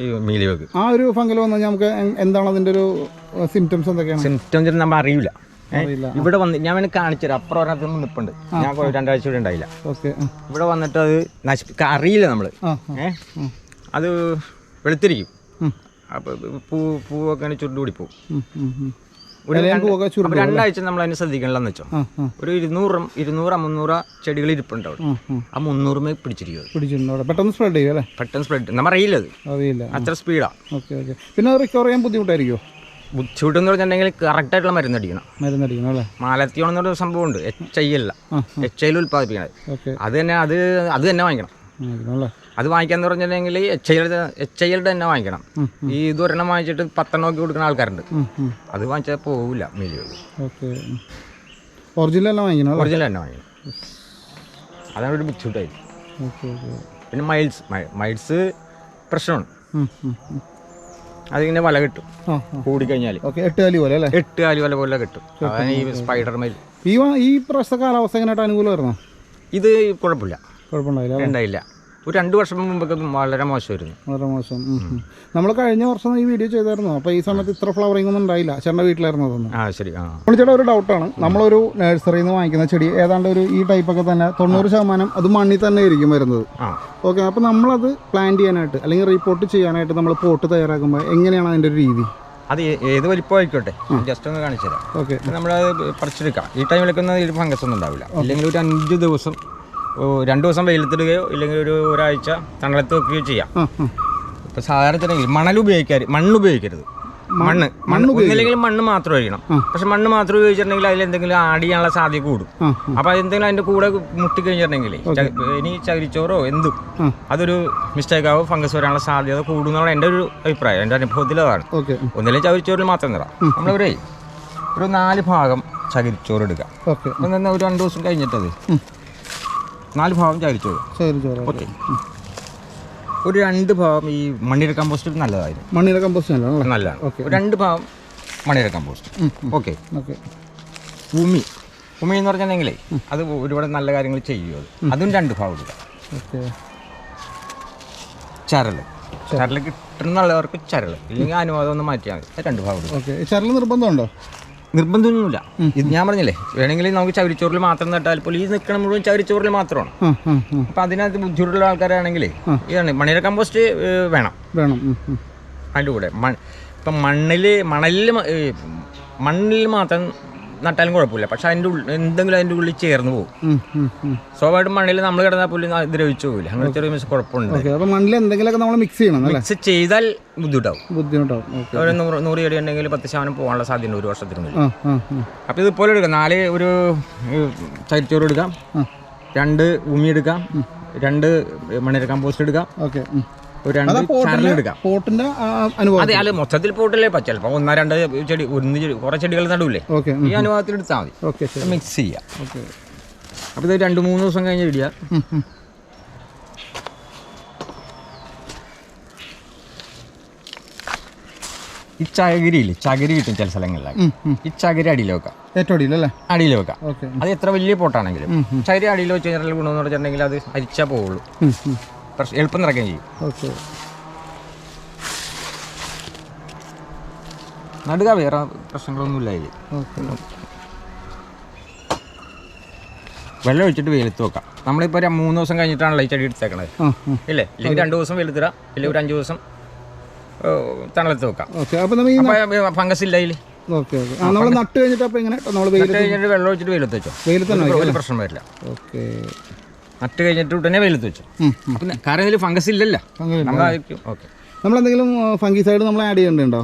ഈ ആ ഒരു ഫംഗൽ വന്നു കഴിഞ്ഞാൽ നമുക്ക് എന്താണ് അതിന്റെ ഒരു സിംറ്റംസ് എന്തൊക്കെയാണ്? സിംറ്റംസ് നമ്മൾ അറിയില്ല. ഇവിടെ വന്ന് ഞാൻ വേണമെങ്കിൽ കാണിച്ചു തരാം. അപ്പുറം ഒരെണ്ണത്തിൽ നിൽപ്പുണ്ട് ഞാൻ രണ്ടാഴ്ച ഇവിടെ ഉണ്ടായില്ല. ഇവിടെ വന്നിട്ട് അത് നശിപ്പിക്കാൻ അറിയില്ല നമ്മൾ അത് വെളുത്തിരിക്കും. അപ്പൊ അപ്പോൾ പൂ പൂവൊക്കെ ചുരുണ്ടുകൂടി പോകും രണ്ടാഴ്ച നമ്മൾ അതിനെ ശ്രദ്ധിക്കണ്ടെന്ന് വെച്ചോ ഒരു ഇരുന്നൂറ് ഇരുന്നൂറ് മുന്നൂറ് ചെടികൾ ഇരിപ്പുണ്ട് അവിടെ. ആ മുന്നൂറുമേ പിടിച്ചിരിക്കും. പെട്ടെന്ന് സ്പ്രെഡ് ചെയ്യും അല്ലേ? പെട്ടെന്ന് സ്പ്രെഡ് നമ്മൾ അറിയില്ല അത്. അറിയില്ല. അത്ര സ്പീഡാ ഓക്കെ ഓക്കെ. പിന്നെ റിക്കവർ ചെയ്യാൻ ബുദ്ധിമുട്ടായിരിക്കുമോ ബുദ്ധിമുട്ടെന്ന് പറഞ്ഞിട്ടുണ്ടെങ്കിൽ കറക്റ്റായിട്ടുള്ള മരുന്ന് അടിക്കണം. മരുന്നടിക്കണം അല്ലേ? മാലത്തിയോണം എന്നൊരു സംഭവമുണ്ട് എച്ച് ഐ അല്ല എച്ച് ഐയിൽ ഉൽപ്പാദിപ്പിക്കണത് അത് തന്നെ അത് അത് തന്നെ വാങ്ങിക്കണം അല്ലേ? അത് വാങ്ങിക്കാന്ന് പറഞ്ഞിട്ടുണ്ടെങ്കിൽ എച്ച് ഐയുടെ എച്ച് ഐയുടെ തന്നെ വാങ്ങിക്കണം. ഈ ഇതൊരെണ്ണം വാങ്ങിച്ചിട്ട് പത്തെണ്ണം നോക്കി കൊടുക്കുന്ന ആൾക്കാരുണ്ട്. അത് വാങ്ങിച്ചാൽ പോവില്ല മിലിയോ ഓക്കെ. ഒറിജിനൽ തന്നെ വാങ്ങിക്കണം ഒറിജിനൽ തന്നെ വാങ്ങിക്കണം. അതാണ് ഒരു ബുദ്ധിമുട്ടായി പിന്നെ മൈൽസ് മൈൽസ് പ്രശ്നമാണ്. അതിങ്ങനെ വല കിട്ടും. കൂടിക്കഴിഞ്ഞാൽ എട്ട് കാലി പോലെ അല്ലേ? എട്ട് കാലി വല പോലെ കിട്ടും. അതാണ് ഈ സ്പൈഡർ മൈൽ ഈ ഈ പ്രശ്ന കാലാവസ്ഥ എങ്ങനെയായിട്ട് അനുകൂലമായിരുന്നോ? ഇത് കുഴപ്പമില്ല. കുഴപ്പമുണ്ടായില്ല ഉണ്ടായില്ല. ഒരു രണ്ട് വർഷം മുമ്പൊക്കെ വളരെ മോശമായിരുന്നു. വളരെ മോശം. നമ്മൾ കഴിഞ്ഞ വർഷം ഈ വീഡിയോ ചെയ്തായിരുന്നു. അപ്പോൾ ഈ സമയത്ത് ഇത്ര ഫ്ലവറിംഗ് ഒന്നും ഉണ്ടായില്ല. ചേട്ടന്റെ വീട്ടിലായിരുന്നു അതൊന്നും. ആ ശരി ആ. ചേട്ടാ ഒരു ഡൗട്ടാണ് നമ്മളൊരു നഴ്സറിയിൽ നിന്ന് വാങ്ങിക്കുന്ന ചെടി ഏതാണ്ട് ഒരു ഈ ടൈപ്പൊക്കെ തന്നെ തൊണ്ണൂറ് ശതമാനം അത് മണ്ണിൽ തന്നെ ആയിരിക്കും വരുന്നത്. ഓക്കെ അപ്പോൾ നമ്മളത് പ്ലാൻ ചെയ്യാനായിട്ട് അല്ലെങ്കിൽ റിപ്പോർട്ട് ചെയ്യാനായിട്ട് നമ്മൾ പോട്ട് തയ്യാറാക്കുമ്പോൾ എങ്ങനെയാണ് അതിന്റെ ഒരു രീതി? അത് ഏത് വലിപ്പം ആയിക്കോട്ടെ? ജസ്റ്റ് ഒന്ന് കാണിച്ചു തരാം ഓക്കെ നമ്മളത് പറിച്ചെടുക്കാം. ഈ ടൈമിലൊക്കെ ഒന്നും ഇതിൽ ഫംഗസ് ഒന്നും ഉണ്ടാവില്ല. അല്ലെങ്കിൽ ഒരു അഞ്ച് ദിവസം രണ്ട് ദിവസം വെയിലത്തിടുകയോ ഇല്ലെങ്കിൽ ഒരു ഒരാഴ്ച തണലത്ത് വെക്കുകയോ ചെയ്യാം. ആ സാധാരണ മണൽ ഉപയോഗിക്കാറ് മണ്ണ് ഉപയോഗിക്കരുത്. മണ്ണ് മണ്ണ് ഒന്നില്ലെങ്കിൽ മണ്ണ് മാത്രം ഒഴിക്കണം പക്ഷെ മണ്ണ് മാത്രം ഉപയോഗിച്ചിട്ടുണ്ടെങ്കിൽ അതിൽ എന്തെങ്കിലും ആഡ് ചെയ്യാനുള്ള സാധ്യത കൂടും. അപ്പൊ അതെന്തെങ്കിലും അതിന്റെ കൂടെ മുട്ടിക്കഴിഞ്ഞിട്ടുണ്ടെങ്കിൽ ഇനി ചകിരിച്ചോറോ എന്തും അതൊരു മിസ്റ്റേക്ക് ആവും ഫംഗസ് വരാനുള്ള സാധ്യത കൂടുന്നതാണ് എന്റെ ഒരു അഭിപ്രായം. എന്റെ അനുഭവത്തിൽ അതാണ്. ഓക്കെ. ഒന്നിലും ചകിരിച്ചോറിൽ മാത്രം നിറ. നമ്മളൊരു ഒരു നാല് ഭാഗം ചകിരിച്ചോറ് എടുക്കുക ഒരു രണ്ടു ദിവസം കഴിഞ്ഞിട്ടത്. നാല് ഭാഗം ചകിരിച്ചോറ് ഓക്കെ. ഒരു രണ്ട് ഭാഗം ഈ മണ്ണിര കമ്പോസ്റ്റ് നല്ലതായിരുന്നു. മണ്ണിര കമ്പോസ്റ്റ് നല്ലതാണ്? നല്ലതാണ്. ഒരു രണ്ട് ഭാഗം മണ്ണിര കമ്പോസ്റ്റ്. ഓക്കെ. ഓക്കെ. ഭൂമി. ഭൂമി എന്ന് പറഞ്ഞിട്ടുണ്ടെങ്കിലേ അത് ഒരുപാട് നല്ല കാര്യങ്ങൾ ചെയ്യും അത് അതും രണ്ട് ഭാഗം ഇടുക. ഓക്കെ. ചരൽ ചരൽ കിട്ടുന്നുള്ളവർക്ക് ചരൽ ഇല്ലെങ്കിൽ അനുവാദം ഒന്ന് മാറ്റിയാൽ മതി. രണ്ട് ഭാഗം ഇടുക. ഓക്കെ. ചരൽ നിർബന്ധമുണ്ടോ? നിർബന്ധമൊന്നുമില്ല. ഇത് ഞാൻ പറഞ്ഞില്ലേ വേണമെങ്കിൽ നമുക്ക് ചവരിച്ചോറിൽ മാത്രം നട്ടാൽ പോലും ഈ നിൽക്കണ മുഴുവൻ ചവരിച്ചോറിൽ മാത്രമാണ്. അപ്പൊ അതിനകത്ത് ബുദ്ധിമുട്ടുള്ള ആൾക്കാരാണെങ്കിൽ ഇതാണ് മണിര കമ്പോസ്റ്റ് വേണം. വേണം. അതിന്റെ കൂടെ മൺ ഇപ്പം മണ്ണിൽ മണലിൽ മണ്ണിൽ മാത്രം നട്ടാലും കുഴപ്പമില്ല. പക്ഷെ അതിന്റെ ഉള്ളിൽ എന്തെങ്കിലും അതിന്റെ ഉള്ളിൽ ചേർന്ന് പോകും. സ്വാഭാവികമായിട്ടും മണ്ണിൽ നമ്മൾ കിടന്നാൽ പോലും ദ്രവിച്ചു പോകില്ല അങ്ങനെ ചെറിയ മിസ് കുഴപ്പമുണ്ട്. അപ്പോൾ മണ്ണിൽ എന്തെങ്കിലുമൊക്കെ നമ്മൾ മിക്സ് ചെയ്യണം മിക്സ് ചെയ്താൽ ബുദ്ധിമുട്ടാവും. ബുദ്ധിമുട്ടാവും. ഒരു നൂറ് നൂറ് ചെടി ഉണ്ടെങ്കിൽ പത്ത് ശതമാനം പോകാനുള്ള സാധ്യത ഒരു വർഷത്തിനുള്ളിൽ അപ്പോൾ ഇതുപോലെ എടുക്കാം. നാല് ഒരു ചരിച്ചോറ് എടുക്കാം. രണ്ട് ഭൂമി എടുക്കാം. രണ്ട് മണ്ണിര കമ്പോസ്റ്റ് എടുക്കാം. ഓക്കെ ഒരു രണ്ട് എടുക്കാം. പോട്ടിന്റെ അനുഭവം അതെ അല്ല മൊത്തത്തിൽ പോട്ടില്ലേ പച്ച ചിലപ്പോൾ ഒന്നോ രണ്ട് ചെടി ഒന്ന് ചെടി കുറേ ചെടികൾ നടുവില്ലേ? ഈ അനുഭവത്തിൽ എടുത്താൽ മതി. ഓക്കെ മിക്സ് ചെയ്യാം. ഓക്കെ. അപ്പോൾ ഇത് രണ്ട് മൂന്ന് ദിവസം കഴിഞ്ഞ് ഇടുക. ഉം. ഈ ചകിരിയില്ലേ ചകിരി കിട്ടും ചില സ്ഥലങ്ങളിലൊക്കെ. ഈ ചകിരി അടിയിൽ വെക്കാം. ഏറ്റവും അടിയിലല്ലേ അടിയിൽ വെക്കാം. അത് എത്ര വലിയ പോട്ടാണെങ്കിലും. ചകിരി അടിയിൽ വെച്ച് കഴിഞ്ഞാൽ ഗുണമെന്ന് പറഞ്ഞിട്ടുണ്ടെങ്കിൽ അത് അരിച്ചാൽ പോവുള്ളൂ. എളുപ്പം നിറയ്ക്കുകയും ചെയ്യും. ഓക്കെ. നടുക വേറെ പ്രശ്നങ്ങളൊന്നുമില്ല ഇതിൽ വെള്ളം ഒഴിച്ചിട്ട് വെയിലത്ത് വെക്കാം. നമ്മളിപ്പോൾ ഒരു മൂന്ന് ദിവസം കഴിഞ്ഞിട്ടാണല്ലോ ഈ ചെടി എടുത്തേക്കണത്. ഇല്ലേ? ഇല്ലെങ്കിൽ രണ്ട് ദിവസം വെയിലത്തിടാം. ഇല്ലെങ്കിൽ ഒരു അഞ്ച് ദിവസം തണലത്ത് വെക്കാം. ഫംഗസ് ഇല്ല ഇതിൽ നമ്മൾ നട്ട് കഴിഞ്ഞിട്ട് അപ്പോൾ എങ്ങനെ നമ്മൾ വെയിലത്ത് കഴിഞ്ഞിട്ട് വെള്ളം ഒഴിച്ചിട്ട് വെയിലത്ത് വെച്ചോ. വെയിലത്ത് പ്രശ്നം വരില്ല ഓക്കെ. നട്ട് കഴിഞ്ഞിട്ട് ഉടനെ വെയിലത്ത് വെച്ചു. അപ്പം കാരണം ഇതിൽ ഫംഗസ് ഇല്ലല്ലോ. നമ്മളായിരിക്കും. ഓക്കെ നമ്മൾ എന്തെങ്കിലും ഫംഗിസൈഡ് നമ്മൾ ആഡ് ചെയ്യേണ്ടതുണ്ടോ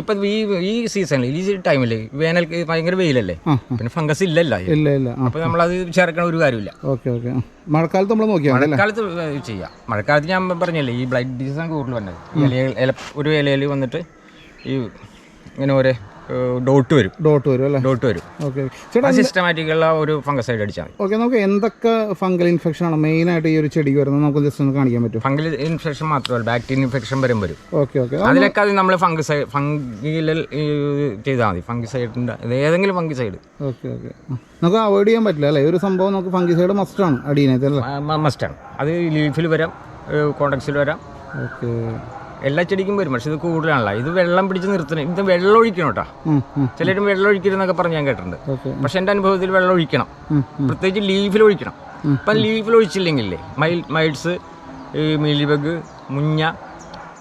ഇപ്പൊ ഈ ഈ സീസണിൽ ഈ ടൈമിൽ വേനൽ ഭയങ്കര വെയിലല്ലേ? പിന്നെ ഫംഗസ് ഇല്ലല്ലോ ഇല്ല ഇല്ല. അപ്പൊ നമ്മളത് ചേർക്കണ ഒരു കാര്യമില്ല. Okay okay. മഴക്കാലത്ത് നമ്മൾ നോക്കിയാൽ മഴക്കാലത്ത് ചെയ്യാം. മഴക്കാലത്ത് ഞാൻ പറഞ്ഞല്ലേ ഈ ബ്ലൈറ്റ് ഡിസീസാണ് കൂടുതൽ വന്നത്. ഒരു ഇലയിൽ വന്നിട്ട് ഈ ഇങ്ങനെ ഓരോ ഡോട്ട് വരും. ഡോട്ട് വരും അല്ലേ? ഡോട്ട് വരും. ഓക്കെ. ചേട്ടാ സിസ്റ്റമാറ്റിക്കുള്ള ഒരു ഫംഗസൈഡ് അടിച്ചാൽ ഓക്കെ നമുക്ക് എന്തൊക്കെ ഫംഗൽ ഇൻഫെക്ഷൻ ആണ് മെയിൻ ആയിട്ട് ഈ ഒരു ചെടിക്ക് വരുന്നത്? നമുക്ക് ജസ്റ്റ് ഒന്ന് കാണിക്കാൻ പറ്റും ഫംഗൽ ഇൻഫെക്ഷൻ മാത്രമല്ല ബാക്ടീരിയ ഇൻഫെക്ഷൻ വരും വരും. Okay okay. അതിലൊക്കെ അത് നമ്മൾ ഫംഗസൈഡ് ഫംഗിൽ ചെയ്താൽ മതി. ഫംഗിസൈഡിന്റെ ഏതെങ്കിലും ഫംഗിസൈഡ്. Okay okay. നമുക്ക് അവോയ്ഡ് ചെയ്യാൻ പറ്റില്ല അല്ലേ? ഒരു സംഭവം നമുക്ക് ഫംഗിസൈഡ് മസ്റ്റാണ് അല്ലേ? മസ്റ്റാണ് അത് ലീഫിൽ വരാം കോണ്ടക്സിൽ വരാം. ഓക്കെ. എല്ലാ ചെടിക്കും വരും പക്ഷെ ഇത് കൂടുതലാണല്ലോ. ഇത് വെള്ളം പിടിച്ച് നിർത്തണം ഇത് വെള്ളം ഒഴിക്കണം കേട്ടോ. ചിലരും വെള്ളം ഒഴിക്കരുതെന്നൊക്കെ പറഞ്ഞ് ഞാൻ കേട്ടിട്ടുണ്ട്. പക്ഷെ എന്റെ അനുഭവത്തിൽ വെള്ളം ഒഴിക്കണം. പ്രത്യേകിച്ച് ലീഫിൽ ഒഴിക്കണം. ഇപ്പം ലീഫിൽ ഒഴിച്ചില്ലെങ്കിലേ മൈൽ മൈൽസ് ഈ മീലിബഗ് മുഞ്ഞ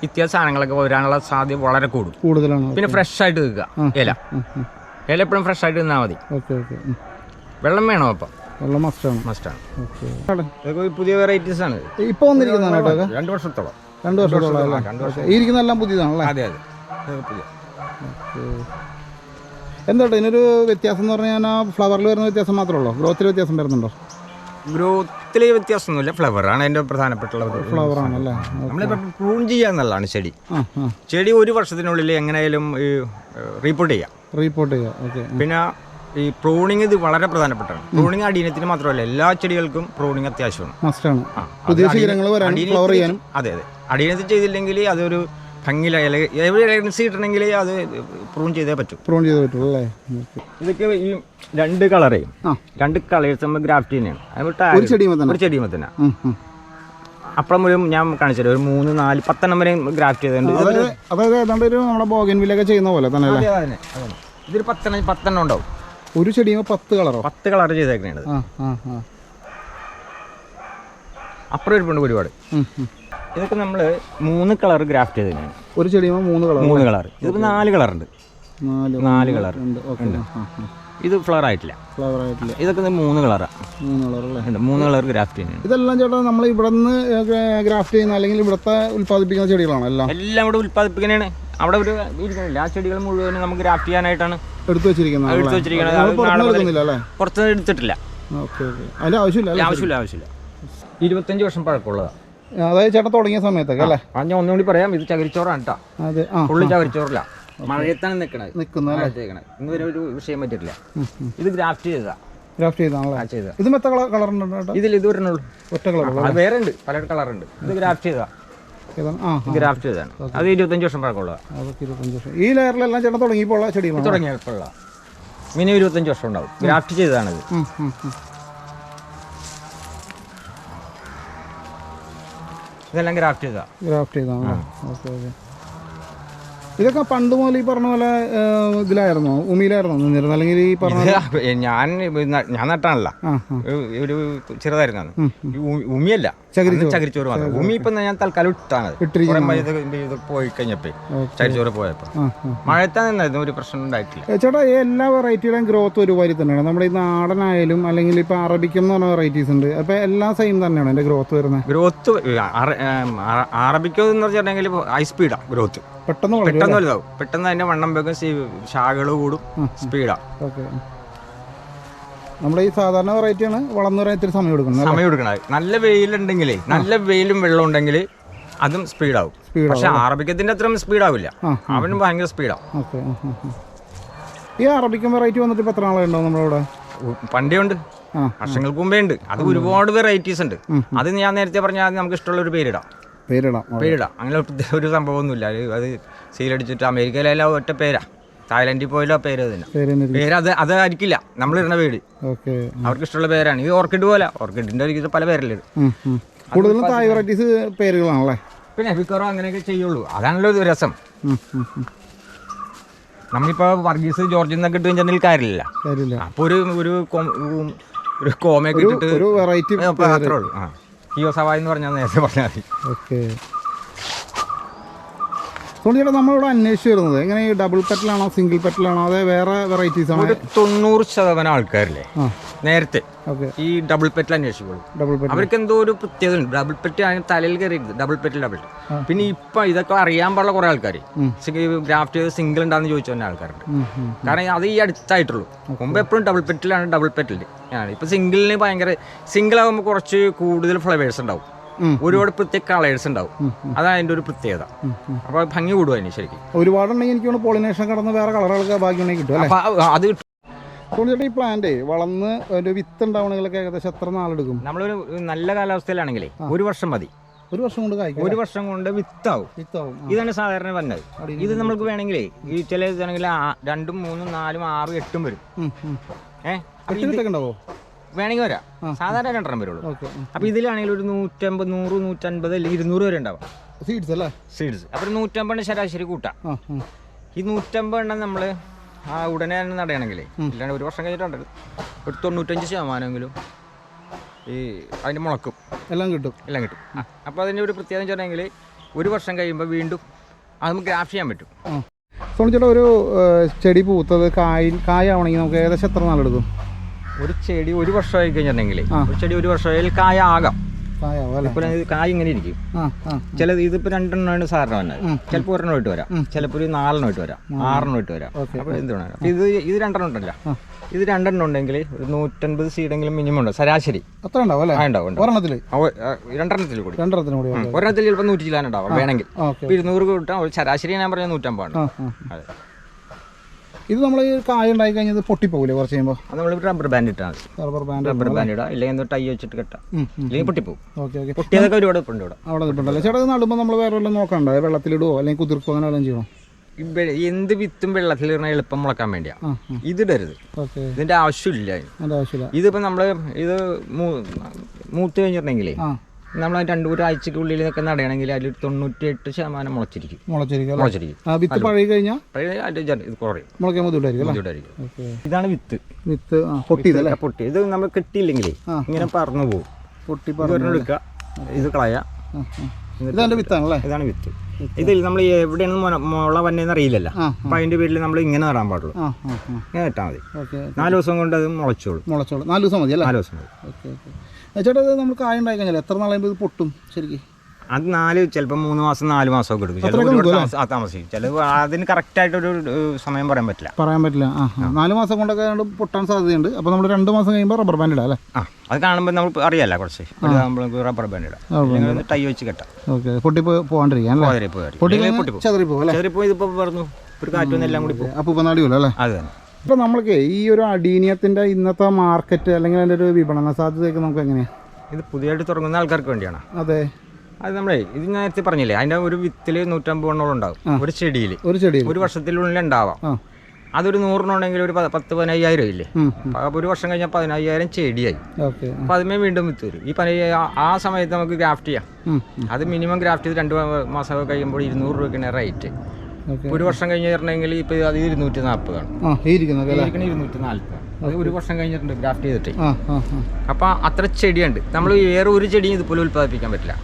ഇത്യാദി സാധനങ്ങളൊക്കെ വരാനുള്ള സാധ്യത വളരെ കൂടും. കൂടുതലാണ്. പിന്നെ ഫ്രഷ് ആയിട്ട് നിൽക്കുക ഇല. ഇല എപ്പോഴും ഫ്രഷ് ആയിട്ട് നിന്നാൽ മതി. വെള്ളം വേണോ അപ്പം? വെള്ളം മസ്റ്റാണ് മസ്റ്റാണ് പുതിയ വെറൈറ്റീസ് ആണ്. ഇപ്പോൾ വന്നിരിക്കുന്നതാണ് കേട്ടോ രണ്ട് വർഷത്തോളം. രണ്ട് വർഷത്തോളം. ഈ ഇരിക്കുന്നതെല്ലാം പുതിയതാണല്ലേ? അതെ അതെ. ഇതൊക്കെ പുതിയ. എന്താ ഇതിനൊരു വ്യത്യാസം എന്ന് പറഞ്ഞാൽ ആ ഫ്ലവറിൽ വരുന്ന വ്യത്യാസം മാത്രമേ ഉള്ളൂ? ഗ്രോത്തിൽ വ്യത്യാസം വരുന്നുണ്ടോ? ഗ്രോത്തിൽ വ്യത്യാസമൊന്നുമില്ല. ഫ്ലവറാണ് അതിന്റെ പ്രധാനപ്പെട്ടുള്ള ഫ്ലവറാണല്ലേ? നമ്മളിപ്പോൾ പ്രൂൺ ചെയ്യാന്നുള്ളതാണ് ചെടി. ആ ആ. ചെടി ഒരു വർഷത്തിനുള്ളിൽ എങ്ങനെയായാലും റിപ്പോർട്ട് ചെയ്യാം. റീപ്പോർട്ട് ചെയ്യാം. ഓക്കെ. പിന്നെ ഈ പ്രൂണിങ് ഇത് വളരെ പ്രധാനപ്പെട്ടാണ് പ്രൂണിങ് അടിയനത്തിന് മാത്രമല്ല എല്ലാ ചെടികൾക്കും പ്രൂണിങ് അത്യാവശ്യമാണ്. പുതിയ ശീലങ്ങൾ വരാനും അതെ അതെ. അടിയനത്തിൽ ചെയ്തില്ലെങ്കിൽ അതൊരു ഭംഗിയില കിട്ടണമെങ്കിൽ അത് പ്രൂൺ ചെയ്തേ പറ്റൂ. പ്രൂൺ ചെയ്ത് പറ്റുള്ളൂ അല്ലേ? ഇതൊക്കെ ഈ രണ്ട് കളറേ രണ്ട് കളേഴ്സ് നമ്മൾ ഗ്രാഫ്റ്റ് തന്നെയാണ് ഒരു ചെടി ചെടിയുമ്പോൾ ഒരു ചെടിയുമ്പോൾ തന്നെ. അപ്പുറം ഒരു ഞാൻ കാണിച്ചത് ഒരു മൂന്ന് നാല് പത്തെണ്ണം വരെ ഗ്രാഫ്റ്റ് ചെയ്തിട്ടുണ്ട്. അതായത് ഏതാണ്ട് ഒരു നമ്മുടെ ബോഗൻവില്ലൊക്കെ ചെയ്യുന്ന പോലെ തന്നെ. ഇതൊരു പത്തെണ്ണം പത്തെണ്ണം ഉണ്ടാവും. ഒരു ചെടിയുമ്പോൾ പത്ത് കളറോ? പത്ത് കളർ ചെയ്തേക്കണേത് അപ്പുറം ഇരിപ്പുണ്ട് ഒരുപാട്. ഇതൊക്കെ നമ്മൾ മൂന്ന് കളർ ഗ്രാഫ്റ്റ് ചെയ്തതാണ് ഒരു ചെടിയുമ്പോൾ മൂന്ന് കളർ മൂന്ന് കളർ. ഇതിപ്പോൾ നാല് കളറുണ്ട്. നാല് നാല് കളർ. ഉണ്ട്. ഇത് ഫ്ലവർ ആയിട്ടില്ല. ഫ്ലവർ ആയിട്ടില്ല. ഇതൊക്കെ മൂന്ന് കളറാണ് മൂന്ന് കളർ മൂന്ന് കളർ ഗ്രാഫ്റ്റ് ചെയ്യുന്നത് ഇതെല്ലാം ചേട്ടാ നമ്മൾ ഇവിടെ നിന്ന് ഗ്രാഫ്റ്റ് ചെയ്യുന്ന അല്ലെങ്കിൽ ഇവിടുത്തെ ഉൽപ്പാദിപ്പിക്കുന്ന ചെടികളാണ് എല്ലാം. എല്ലാം ഇവിടെ ഉൽപ്പാദിപ്പിക്കുന്നതാണ് അവിടെ ഒരു ഇരിക്കുന്നില്ല ആ ചെടികൾ മുഴുവനും നമുക്ക് ഗ്രാഫ്റ്റ് ചെയ്യാനായിട്ടാണ് എടുത്തു വെച്ചിരിക്കുന്നത് എടുത്ത് വെച്ചിരിക്കുന്നത്. പുറത്ത് എടുത്തിട്ടില്ല. Okay okay. അതിന്റെ ആവശ്യമില്ല ആവശ്യമില്ല ആവശ്യമില്ല. ഇരുപത്തഞ്ച് വർഷം പഴക്കമുള്ളതാണ് അതായത് ചേട്ടൻ തുടങ്ങിയ സമയത്തൊക്കെ അല്ലേ? ആ ഞാൻ ഒന്നുകൂടി പറയാം. ഇത് ചകിരിച്ചോറാണ് കേട്ടോ അതെ ആ ഫുള്ള് ചകിരിച്ചോറില്ല മഴയത്താണ് നിൽക്കണത് നിൽക്കുന്നത് ഇന്ന് വരെ ഒരു വിഷയം പറ്റില്ല ഇത് ഗ്രാഫ്റ്റ് ചെയ്തതാ. ഗ്രാഫ്റ്റ് ചെയ്താണല്ലേ ചെയ്തതാ. ഇത് മെത്ത കളർ കളറുണ്ട് ഇതിൽ ഇത് വരണുള്ളൂ ഒറ്റ കളർ വേറെ ഉണ്ട് പല കളറുണ്ട്. ഇത് ഗ്രാഫ്റ്റ് ചെയ്തതാ. ഗ്രാഫ്റ്റ് ചെയ്തതാണ്. അത് ഇരുപത്തഞ്ച് വർഷം പഴക്കമുള്ള. അതൊക്കെ ഇരുപത്തഞ്ച് വർഷം. ഈ ലെയറിലെല്ലാം ചേട്ടൻ തുടങ്ങിയപ്പോൾ ചെടികളാണ്? തുടങ്ങിയപ്പോഴുള്ള മിനിമം ഇരുപത്തഞ്ച് വർഷം ഉണ്ടാവും. ഗ്രാഫ്റ്റ് ചെയ്തതാണിത്. ഇതെല്ലാം ഗ്രാഫ്റ്റ് ചെയ്താ ഗ്രാഫ്റ്റ് ചെയ്താണ് ഓക്കെ ഓക്കെ. ഇതൊക്കെ പണ്ട് മുതൽ ഈ പറഞ്ഞ പോലെ ഇതിലായിരുന്നോ? ഉമിയിലായിരുന്നോ? നിന്നിരുന്നത്? അല്ലെങ്കിൽ ഈ പറഞ്ഞ ഞാൻ ഞാൻ നട്ടാണല്ല ഒരു ചെറുതായിരുന്നു ഈ ഉമിയല്ല. ചകിരിച്ചോറ്. മാത്രം. ഉമി ഇപ്പൊ ഞാൻ തൽക്കാലം ഇട്ടാണ്. പോയി കഴിഞ്ഞപ്പോ ചകിരിച്ചോറ് പോയപ്പോ. മഴത്താൻ നിന്നായിരുന്നു ഒരു പ്രശ്നം ഉണ്ടായിട്ടില്ല. ചേട്ടാ എല്ലാ വെറൈറ്റിയുടെയും ഗ്രോത്ത് ഒരു വരി തന്നെയാണ്. നമ്മുടെ ഈ നാടനായാലും അല്ലെങ്കിൽ ഇപ്പൊ അറബിക്കം എന്ന് പറഞ്ഞ വെറൈറ്റീസ് ഉണ്ട്. അപ്പൊ എല്ലാം സെയിം തന്നെയാണ് എന്റെ ഗ്രോത്ത് വരുന്നത്? ഗ്രോത്ത് അറബിക്കോ എന്ന് പറഞ്ഞിട്ടുണ്ടെങ്കിൽ ഹൈ സ്പീഡാണ് ഗ്രോത്ത്. പെട്ടെന്ന് പെട്ടെന്ന് വലുതാവും. പെട്ടെന്ന് അതിന്റെ വണ്ണം വെക്കും ശാഖകൾ കൂടും സ്പീഡാണ് ഓക്കെ. നമ്മുടെ ഈ സാധാരണ വെറൈറ്റിയാണ് വളർന്നു വരാൻ ഇത്തിരി സമയം എടുക്കുന്നത് സമയം എടുക്കണത്. നല്ല വെയിലുണ്ടെങ്കിൽ നല്ല വെയിലും വെള്ളം ഉണ്ടെങ്കിൽ അതും സ്പീഡാവും. പക്ഷെ അറബിക്കത്തിന്റെ അത്രയും സ്പീഡാവില്ല. ആവില്ല അവനും ഭയങ്കര സ്പീഡാവും ഓക്കെ ഈ അറബിക്കൻ വെറൈറ്റി വന്നിട്ട് ഇപ്പൊ എത്ര നാളുണ്ടാവും നമ്മളിവിടെ? പണ്ടേ ഉണ്ട് വർഷങ്ങൾക്ക് മുമ്പേ ഉണ്ട് അത് ഒരുപാട് വെറൈറ്റീസ് ഉണ്ട്. അത് ഞാൻ നേരത്തെ പറഞ്ഞാൽ നമുക്ക് ഇഷ്ടമുള്ള ഒരു പേരിടാം. പേരിടാം. പേരിടാം. അങ്ങനെ ഒരു- സംഭവമൊന്നുമില്ല. അത് സീലടിച്ചിട്ട് അമേരിക്കയിലെല്ലാം ഒറ്റ പേരാ. തായ്ലൻഡിൽ പോയാലും ആ പേര് തന്നെ. പേര് അത് അതായിരിക്കില്ല നമ്മളിടുന്ന പേര്. ഓക്കെ. അവർക്ക് ഇഷ്ടമുള്ള പേരാണ്. ഈ ഓർക്കിഡ് പോലെ. ഓർക്കിഡിന്റെ ഒരു പല പേരല്ലേ. കൂടുതലും തായ് വെറൈറ്റീസ് പേരുകളാണല്ലേ? പിന്നെ എബിക്കറോ അങ്ങനെയൊക്കെ ചെയ്യുള്ളൂ. അതാണല്ലോ ഒരു രസം. നമ്മളിപ്പോ വർഗീസ് ജോർജിൽ നിന്നൊക്കെ ഇട്ട് കഴിഞ്ഞാൽ കാര്യമില്ല. അപ്പൊ ഒരു ഒരു കോമയൊക്കെ ഇട്ടിട്ട് അത്രേ ഉള്ളൂ. ആ. കിയോ സവായി എന്ന് പറഞ്ഞാൽ നേരത്തെ പറഞ്ഞാൽ മതി. ഓക്കെ. അതുകൊണ്ട് ചേട്ടാ നമ്മളിവിടെ അന്വേഷിച്ച് വരുന്നത്. എങ്ങനെ ഈ ഡബിൾ പെറ്റലാണോ സിംഗിൾ പെറ്റലാണോ അതെ വേറെ വെറൈറ്റീസ് ആണോ? ഒരു തൊണ്ണൂറ് ശതമാനം ആൾക്കാരില്ലേ? ആ. നേരത്തെ ഓക്കെ. ഈ ഡബിൾ പെറ്റൽ അന്വേഷിക്കുള്ളൂ. ഡബിൾ പെറ്റൽ അവർക്ക് എന്തോ ഒരു പ്രത്യേകത ഉണ്ട്. ഡബിൾ പെറ്റ് അതിന് തലയിൽ കയറിയത്. ഡബിൾ പെറ്റൽ ഡബിൾ പിന്നെ ഇപ്പൊ ഇതൊക്കെ അറിയാൻ പാടുള്ള കുറെ ആൾക്കാർ ഗ്രാഫ്റ്റ് ചെയ്ത് സിംഗിൾ ഉണ്ടാന്ന് ചോദിച്ചു തന്നെ ആൾക്കാരുണ്ട്. കാരണം അത് ഈ അടുത്തായിട്ടുള്ളൂ. മുമ്പ് എപ്പോഴും ഡബിൾ പെറ്റിലാണ് ഡബിൾ പെറ്റൽ ആണ്. ഇപ്പൊ സിംഗിളിന് ഭയങ്കര സിംഗിൾ ആകുമ്പോൾ കുറച്ച് കൂടുതൽ ഫ്ലവേഴ്സ് ഉണ്ടാവും. ഒരുപാട് പ്രത്യേക കളേഴ്സ് ഉണ്ടാവും. അതാണ് അതിന്റെ ഒരു പ്രത്യേകത. അപ്പൊ ഭംഗി കൂടും അതിന് ശരിക്കും. ഒരുപാടുണ്ടെങ്കിൽ എനിക്ക് പോളിനേഷൻ കടന്ന് വേറെ കളറുകളൊക്കെ ബാക്കിയുണ്ടെങ്കിൽ കിട്ടും അത്. ഈ പ്ലാന്റ് വളർന്ന് ഒരു വിത്ത് ഉണ്ടാവണമെങ്കിലൊക്കെ ഏകദേശം എത്ര നാളെടുക്കും? നമ്മളൊരു നല്ല കാലാവസ്ഥയിലാണെങ്കിലേ ഒരു വർഷം മതി. ഒരു വർഷം കൊണ്ട് കായ്ക്കും ഒരു വർഷം കൊണ്ട് വിത്താവും. വിത്താവും ഇതാണ് സാധാരണ വന്നത്. ഇത് നമ്മൾക്ക് വേണമെങ്കിലേ ഈ ചില ഇതാണെങ്കിൽ രണ്ടും മൂന്നും നാലും ആറും എട്ടും വരും. ഏഹ് എട്ട് വിത്തൊക്കെ ഉണ്ടാവോ? വേണമെങ്കിൽ വരാം. സാധാരണ രണ്ടെണ്ണം വരുള്ളൂ. അപ്പൊ ഇതിലാണെങ്കിൽ ഒരു നൂറ്റമ്പത് നൂറ് നൂറ്റൻപത് അല്ലെങ്കിൽ ഇരുന്നൂറ് വരെ ഉണ്ടാവും. സീഡ്സ് അല്ലേ? സീഡ്സ് അപ്പൊ നൂറ്റമ്പത് ശരാശരി കൂട്ടാം. ഈ നൂറ്റമ്പത് എണ്ണം നമ്മൾ ആ ഉടനെ തന്നെ നടയണമെങ്കിൽ ഇല്ലാണ്ട് ഒരു വർഷം കഴിഞ്ഞിട്ടുണ്ട്. ഒരു തൊണ്ണൂറ്റഞ്ച് ശതമാനമെങ്കിലും ഈ അതിന് മുളക്കും എല്ലാം കിട്ടും. എല്ലാം കിട്ടും. അപ്പോൾ അതിന്റെ ഒരു പ്രത്യേകത പറഞ്ഞെങ്കിൽ ഒരു വർഷം കഴിയുമ്പോൾ വീണ്ടും അത് നമുക്ക് ഗ്രാഫ് ചെയ്യാൻ പറ്റും. സോണിച്ചേട്ടാ ഒരു ചെടി പൂത്തത് കായ കായാവണമെങ്കിൽ നമുക്ക് ഏകദേശം എത്ര നാളെടുക്കും? ഒരു ചെടി ഒരു വർഷമായി കഴിഞ്ഞിട്ടുണ്ടെങ്കിൽ. ഒരു ചെടി ഒരു വർഷമായി കായ ആകാം കായ ഇങ്ങനെ ഇരിക്കും. ചില ഇതിപ്പോ രണ്ടെണ്ണമാണ് സാറിന് വന്നത്. ചിലപ്പോൾ ഇട്ട് വരാം. ചിലപ്പോൾ ഒരു നാലെണ്ണം ഇട്ട് വരാം. ആറെണ്ണം ഇട്ട് വരാം അപ്പൊ എന്താണ് ഇത് ഇത് രണ്ടെണ്ണം ഉണ്ടല്ലോ. ഇത് രണ്ടെണ്ണം ഉണ്ടെങ്കിൽ ഒരു നൂറ്റൻപത് സീഡെങ്കിലും മിനിമം ഉണ്ട്. ശരാശരി. അത്ര ഉണ്ടാവും ഉണ്ടാവും. ഒരെണ്ണത്തിൽ രണ്ടെണ്ണത്തിൽ കൂടി. കൂടി. ഒരെണ്ണത്തിൽ ചിലപ്പോൾ നൂറ്റി ചില്ലാനുണ്ടാവും വേണമെങ്കിൽ. ഇരുന്നൂറ് കിട്ടാൻ ഒരു ശരാശരി ഞാൻ പറഞ്ഞ നൂറ്റമ്പത് അതെ. ഇത് നമ്മൾ ഈ കായ ഉണ്ടായി കഴിഞ്ഞത് പൊട്ടിപ്പോകില്ലേ കുറച്ച് കഴിയുമ്പോൾ അത് നമ്മൾ റബ്ബർ ബാൻഡ് ഇട്ടാൽ റബ്ബർ ബാൻഡ് റബ്ബർ ബാൻഡ് ഇടാം ഇല്ലെങ്കിൽ എന്തോ ടൈ വെച്ചിട്ട് കെട്ടാം. ഇല്ലെങ്കിൽ പൊട്ടിപ്പോകും ഓക്കെ ഓക്കെ പൊട്ടിയതൊക്കെ ഒരുപാട് ഉണ്ട് ഇവിടെ. അവിടെ കിട്ടുണ്ടല്ലോ ചേട്ടാ നടുമ്പോൾ നമ്മൾ വേറെ വല്ലതും നോക്കണ്ടോ? വെള്ളത്തിലിടുവോ? അല്ലെങ്കിൽ കുതിർക്കോ? അങ്ങനെ വല്ലതും ചെയ്യണോ? എന്ത് വിത്തും വെള്ളത്തിൽ ഇടണ എളുപ്പം മുളക്കാൻ വേണ്ടിയാ. ഇതിടരുത്. ഇതിന്റെ ആവശ്യമില്ല ഇതിപ്പോ നമ്മൾ ഇത് മൂത്ത് കഴിഞ്ഞിട്ടുണ്ടെങ്കിലേ നമ്മൾ രണ്ടു ഒരാഴ്ചക്കുള്ളിൽ നിന്നൊക്കെ നടയണമെങ്കിൽ അതിൽ തൊണ്ണൂറ്റി എട്ട് ശതമാനം മുളച്ചിരിക്കും. മുളച്ചിരിക്കും മുളച്ചിരിക്കും. ആ വിത്ത് പഴകി കഴിഞ്ഞാൽ ഇത് കുറയും. മുളയ്ക്കാൻ ബുദ്ധിമുട്ടായിരിക്കും ഇതാണ് വിത്ത്. വിത്ത് പൊട്ടിയതല്ലേ പൊട്ടി. ഇത് നമ്മൾ കിട്ടിയില്ലെങ്കിലേ ഇങ്ങനെ പറന്നു പോകും പൊട്ടി പറഞ്ഞെടുക്കുക ഇത് കളയാം. ആ വിത്താണല്ലേ? ഇതാണ് വിത്ത്. ഇതിൽ നമ്മൾ എവിടെയാണ് മുള വന്നതെന്ന് അറിയില്ലല്ലോ. അപ്പൊ അതിന്റെ പേരിൽ നമ്മൾ ഇങ്ങനെ നടാൻ പാടുള്ളൂ. ഇങ്ങനെ ഇട്ടാൽ മതി. നാലു ദിവസം കൊണ്ട് അത് മുളച്ചോളും. മുളച്ചോളൂ. നാല് ദിവസം മതി അല്ലേ? നാല് ദിവസം മതി. ചേട്ടാ ഇത് നമ്മൾ കായ ഉണ്ടായി കഴിഞ്ഞാൽ എത്ര നാളാകുമ്പോൾ ഇത് പൊട്ടും ശരിക്കും? അത് നാല് ചിലപ്പോൾ മൂന്ന് മാസം നാല് മാസം ഒക്കെ എടുക്കും ചിലപ്പോൾ അത്രയൊക്കെ ഒരുപാട് താമസ- ആ, താമസിക്കും. ചിലപ്പോൾ അതിന് കറക്റ്റായിട്ടൊരു ഒരു സമയം പറയാൻ പറ്റില്ല. പറയാൻ പറ്റില്ല. ആ ആ. നാല് മാസം കൊണ്ടൊക്കെ ആണ്ട് പൊട്ടാൻ സാധ്യതയുണ്ട്. അപ്പോൾ നമ്മൾ രണ്ട് മാസം കഴിയുമ്പോൾ റബ്ബർ ബാൻഡ് ഇടാം അല്ലേ? ആ അത് കാണുമ്പോൾ നമ്മൾ അറിയാല്ല കുറച്ച്. നമ്മൾ റബ്ബർ ബാൻഡ് ഇടാം. ഒന്ന് ടൈ വെച്ച് കെട്ടാം. ഓക്കെ. പൊട്ടി പോകാണ്ടിരിക്കാൻ അല്ലേ? പോകാതെ പോയി പൊട്ടി പൊട്ടിപ്പോകും ചെതറിപ്പോ അല്ലേ? ചെറിയപ്പോൾ ഇതിപ്പോൾ പറഞ്ഞു ഒരു കാറ്റൊന്നും എല്ലാം കൂടി പോകും. അപ്പോൾ ഇപ്പം നടിയുമല്ലോ അല്ലേ? അത് തന്നെ. ഇപ്പം നമ്മൾക്ക് ഈ ഒരു അടീനിയത്തിന്റെ ഇന്നത്തെ മാർക്കറ്റ് അല്ലെങ്കിൽ അതിന്റെ ഒരു വിപണന സാധ്യതയൊക്കെ നമുക്ക് എങ്ങനെയാണ് ഇത് പുതിയതായിട്ട് തുടങ്ങുന്ന ആൾക്കാർക്ക് വേണ്ടിയാണ്. അതെ. അത് നമ്മളെ ഇത് ഞാൻ നേരത്തെ പറഞ്ഞില്ലേ അതിന്റെ ഒരു വിത്തിൽ നൂറ്റമ്പത് എണ്ണോളം ഉണ്ടാവും ഒരു ചെടിയിൽ ഒരു ചെടി ഒരു വർഷത്തിനുള്ളിൽ ഉണ്ടാവാം. അതൊരു നൂറിനുണ്ടെങ്കിൽ ഒരു പത്ത് പതിനയ്യായിരം ഇല്ലേ? അപ്പോൾ ഒരു വർഷം കഴിഞ്ഞാൽ പതിനയ്യായിരം ചെടിയായി. അപ്പോൾ അതിന്മേൽ വീണ്ടും വിത്ത് വരും. ഈ പതിനയ്യ ആ സമയത്ത് നമുക്ക് ഗ്രാഫ്റ്റ് ചെയ്യാം. അത് മിനിമം ഗ്രാഫ്റ്റ് ചെയ്ത് രണ്ട് മാസം കഴിയുമ്പോൾ ഇരുന്നൂറ് രൂപയ്ക്കാണ് റേറ്റ്. ഒരു വർഷം കഴിഞ്ഞ് തരണമെങ്കിൽ ഇപ്പൊ അത് ഇരുന്നൂറ്റി നാൽപ്പതാണ് ഇരിക്കുന്നത് ഇരുന്നൂറ്റി നാല്പത് അത് ഒരു വർഷം കഴിഞ്ഞിട്ടുണ്ട് ഗ്രാഫ്റ്റ് ചെയ്തിട്ട്. അപ്പോൾ അത്ര ചെടിയുണ്ട്. നമ്മൾ വേറെ ഒരു ചെടിയും ഇതുപോലെ ഉത്പാദിപ്പിക്കാൻ പറ്റില്ല.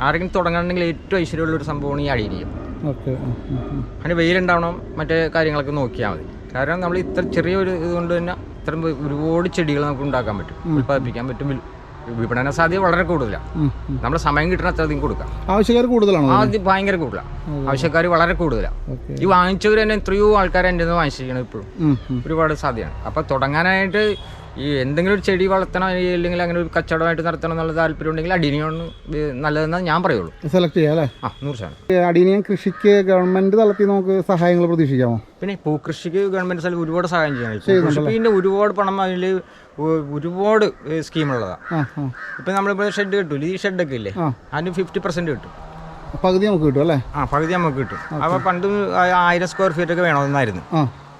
ആരെങ്കിലും തുടങ്ങണമെങ്കിൽ ഏറ്റവും ഐശ്വര്യമുള്ള ഒരു സംഭവമാണ് ഈ ഉം. അതിന് വെയിലുണ്ടാവണം മറ്റേ കാര്യങ്ങളൊക്കെ നോക്കിയാൽ മതി. കാരണം നമ്മൾ ഇത്ര ചെറിയ ഒരു ഇതുകൊണ്ട് തന്നെ ഇത്ര ഒരുപാട് ചെടികൾ നമുക്ക് ഉണ്ടാക്കാൻ പറ്റും ഉത്പാദിപ്പിക്കാൻ പറ്റും. വിപണന സാധ്യത വളരെ കൂടുതലാണ്. നമ്മൾ സമയം കിട്ടണ അത്രയധികം കൊടുക്കാം. ആവശ്യക്കാർ കൂടുതലാണ് ആദ്യം ഭയങ്കര കൂടുതലാണ് ആവശ്യക്കാർ വളരെ കൂടുതലാണ് ഈ വാങ്ങിച്ചവർ തന്നെ എത്രയോ ആൾക്കാർ എന്റെ നിന്ന് വാങ്ങിച്ചിരിക്കണം ഇപ്പോഴും. ഒരുപാട് സാധ്യതയാണ്. അപ്പോൾ തുടങ്ങാനായിട്ട് ഈ എന്തെങ്കിലും ഒരു ചെടി വളർത്തണം അല്ലെങ്കിൽ അങ്ങനെ ഒരു കച്ചവടമായിട്ട് നടത്തണം എന്നുള്ള താല്പര്യം ഉണ്ടെങ്കിൽ അടിനിയാണ് നല്ലതെന്ന് ഞാൻ പറയുള്ളൂ. സെലക്ട് ചെയ്യാം അല്ലേ? ആ നൂറ് ശതമാനം. അടീനിയം കൃഷിക്ക് ഗവൺമെന്റ് തലത്തിൽ നമുക്ക് സഹായങ്ങൾ പ്രതീക്ഷിക്കാമോ? പിന്നെ പൂക്കൃഷിക്ക് ഗവൺമെന്റ് സ്ഥലം ഒരുപാട് സഹായം ചെയ്യാൻ പിന്നെ ഒരുപാട് പണം അതിൽ ഒരുപാട് സ്കീമുള്ളതാണ് ഇപ്പൊ നമ്മളിപ്പോ നമ്മളിപ്പോൾ ഷെഡ് കിട്ടൂല? ഈ ഷെഡൊക്കെ ഇല്ലേ? അതിന് ഫിഫ്റ്റി പെർസെന്റ് കിട്ടും. പകുതി നമുക്ക് കിട്ടും അല്ലേ? ആ പകുതി നമുക്ക് കിട്ടും. അപ്പോൾ പണ്ട് ആയിരം സ്ക്വയർ ഫീറ്റ് ഒക്കെ വേണമെന്നായിരുന്നു.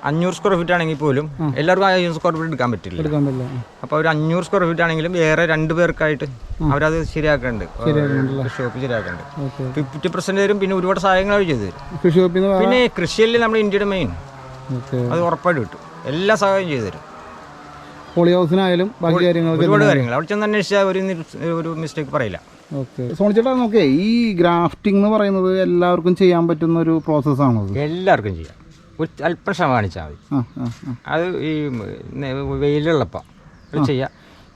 അഞ്ഞൂറ് സ്ക്വയർ ഫീറ്റ് ആണെങ്കിൽ പോലും എല്ലാവർക്കും അഞ്ഞൂറ് സ്ക്വയർ ഫീറ്റ് എടുക്കാൻ പറ്റില്ല. എടുക്കാൻ പറ്റില്ല. അപ്പോൾ ഒരു അഞ്ഞൂറ് സ്ക്വയർ ഫീറ്റ് ആണെങ്കിലും വേറെ രണ്ട് പേർക്കായിട്ട് അവരത് ശരിയാക്കുന്നുണ്ട് ഷോപ്പ് ശരിയാക്കുന്നുണ്ട് ഫിഫ്റ്റി പെർസെന്റ് തരും പിന്നെ ഒരുപാട് സഹായങ്ങൾ അവർ ചെയ്തു തരും. പിന്നെ കൃഷിയല്ലേ നമ്മുടെ ഇന്ത്യയുടെ മെയിൻ അത് ഉറപ്പായിട്ട് കിട്ടും. എല്ലാ സഹായവും ചെയ്തു തരും. പോളി ഹൗസിനായാലും ബാക്കി കാര്യങ്ങൾ ഒരുപാട് കാര്യങ്ങൾ. അവിടെ ചെന്ന് അന്വേഷിച്ചാൽ ഒരു ഒരു മിസ്റ്റേക്ക് പറയില്ല. ഓക്കെ. സോണിച്ചേട്ടാ നോക്കേ ഈ ഗ്രാഫ്റ്റിംഗ് എന്ന് പറയുന്നത് എല്ലാവർക്കും ചെയ്യാൻ പറ്റുന്ന ഒരു പ്രോസസ്സാണോ എല്ലാവർക്കും ചെയ്യാം. ഒരു അല്പം കാണിച്ചാൽ മതി. അത് ഈ വെയിലുള്ളപ്പം അത് ചെയ്യാം.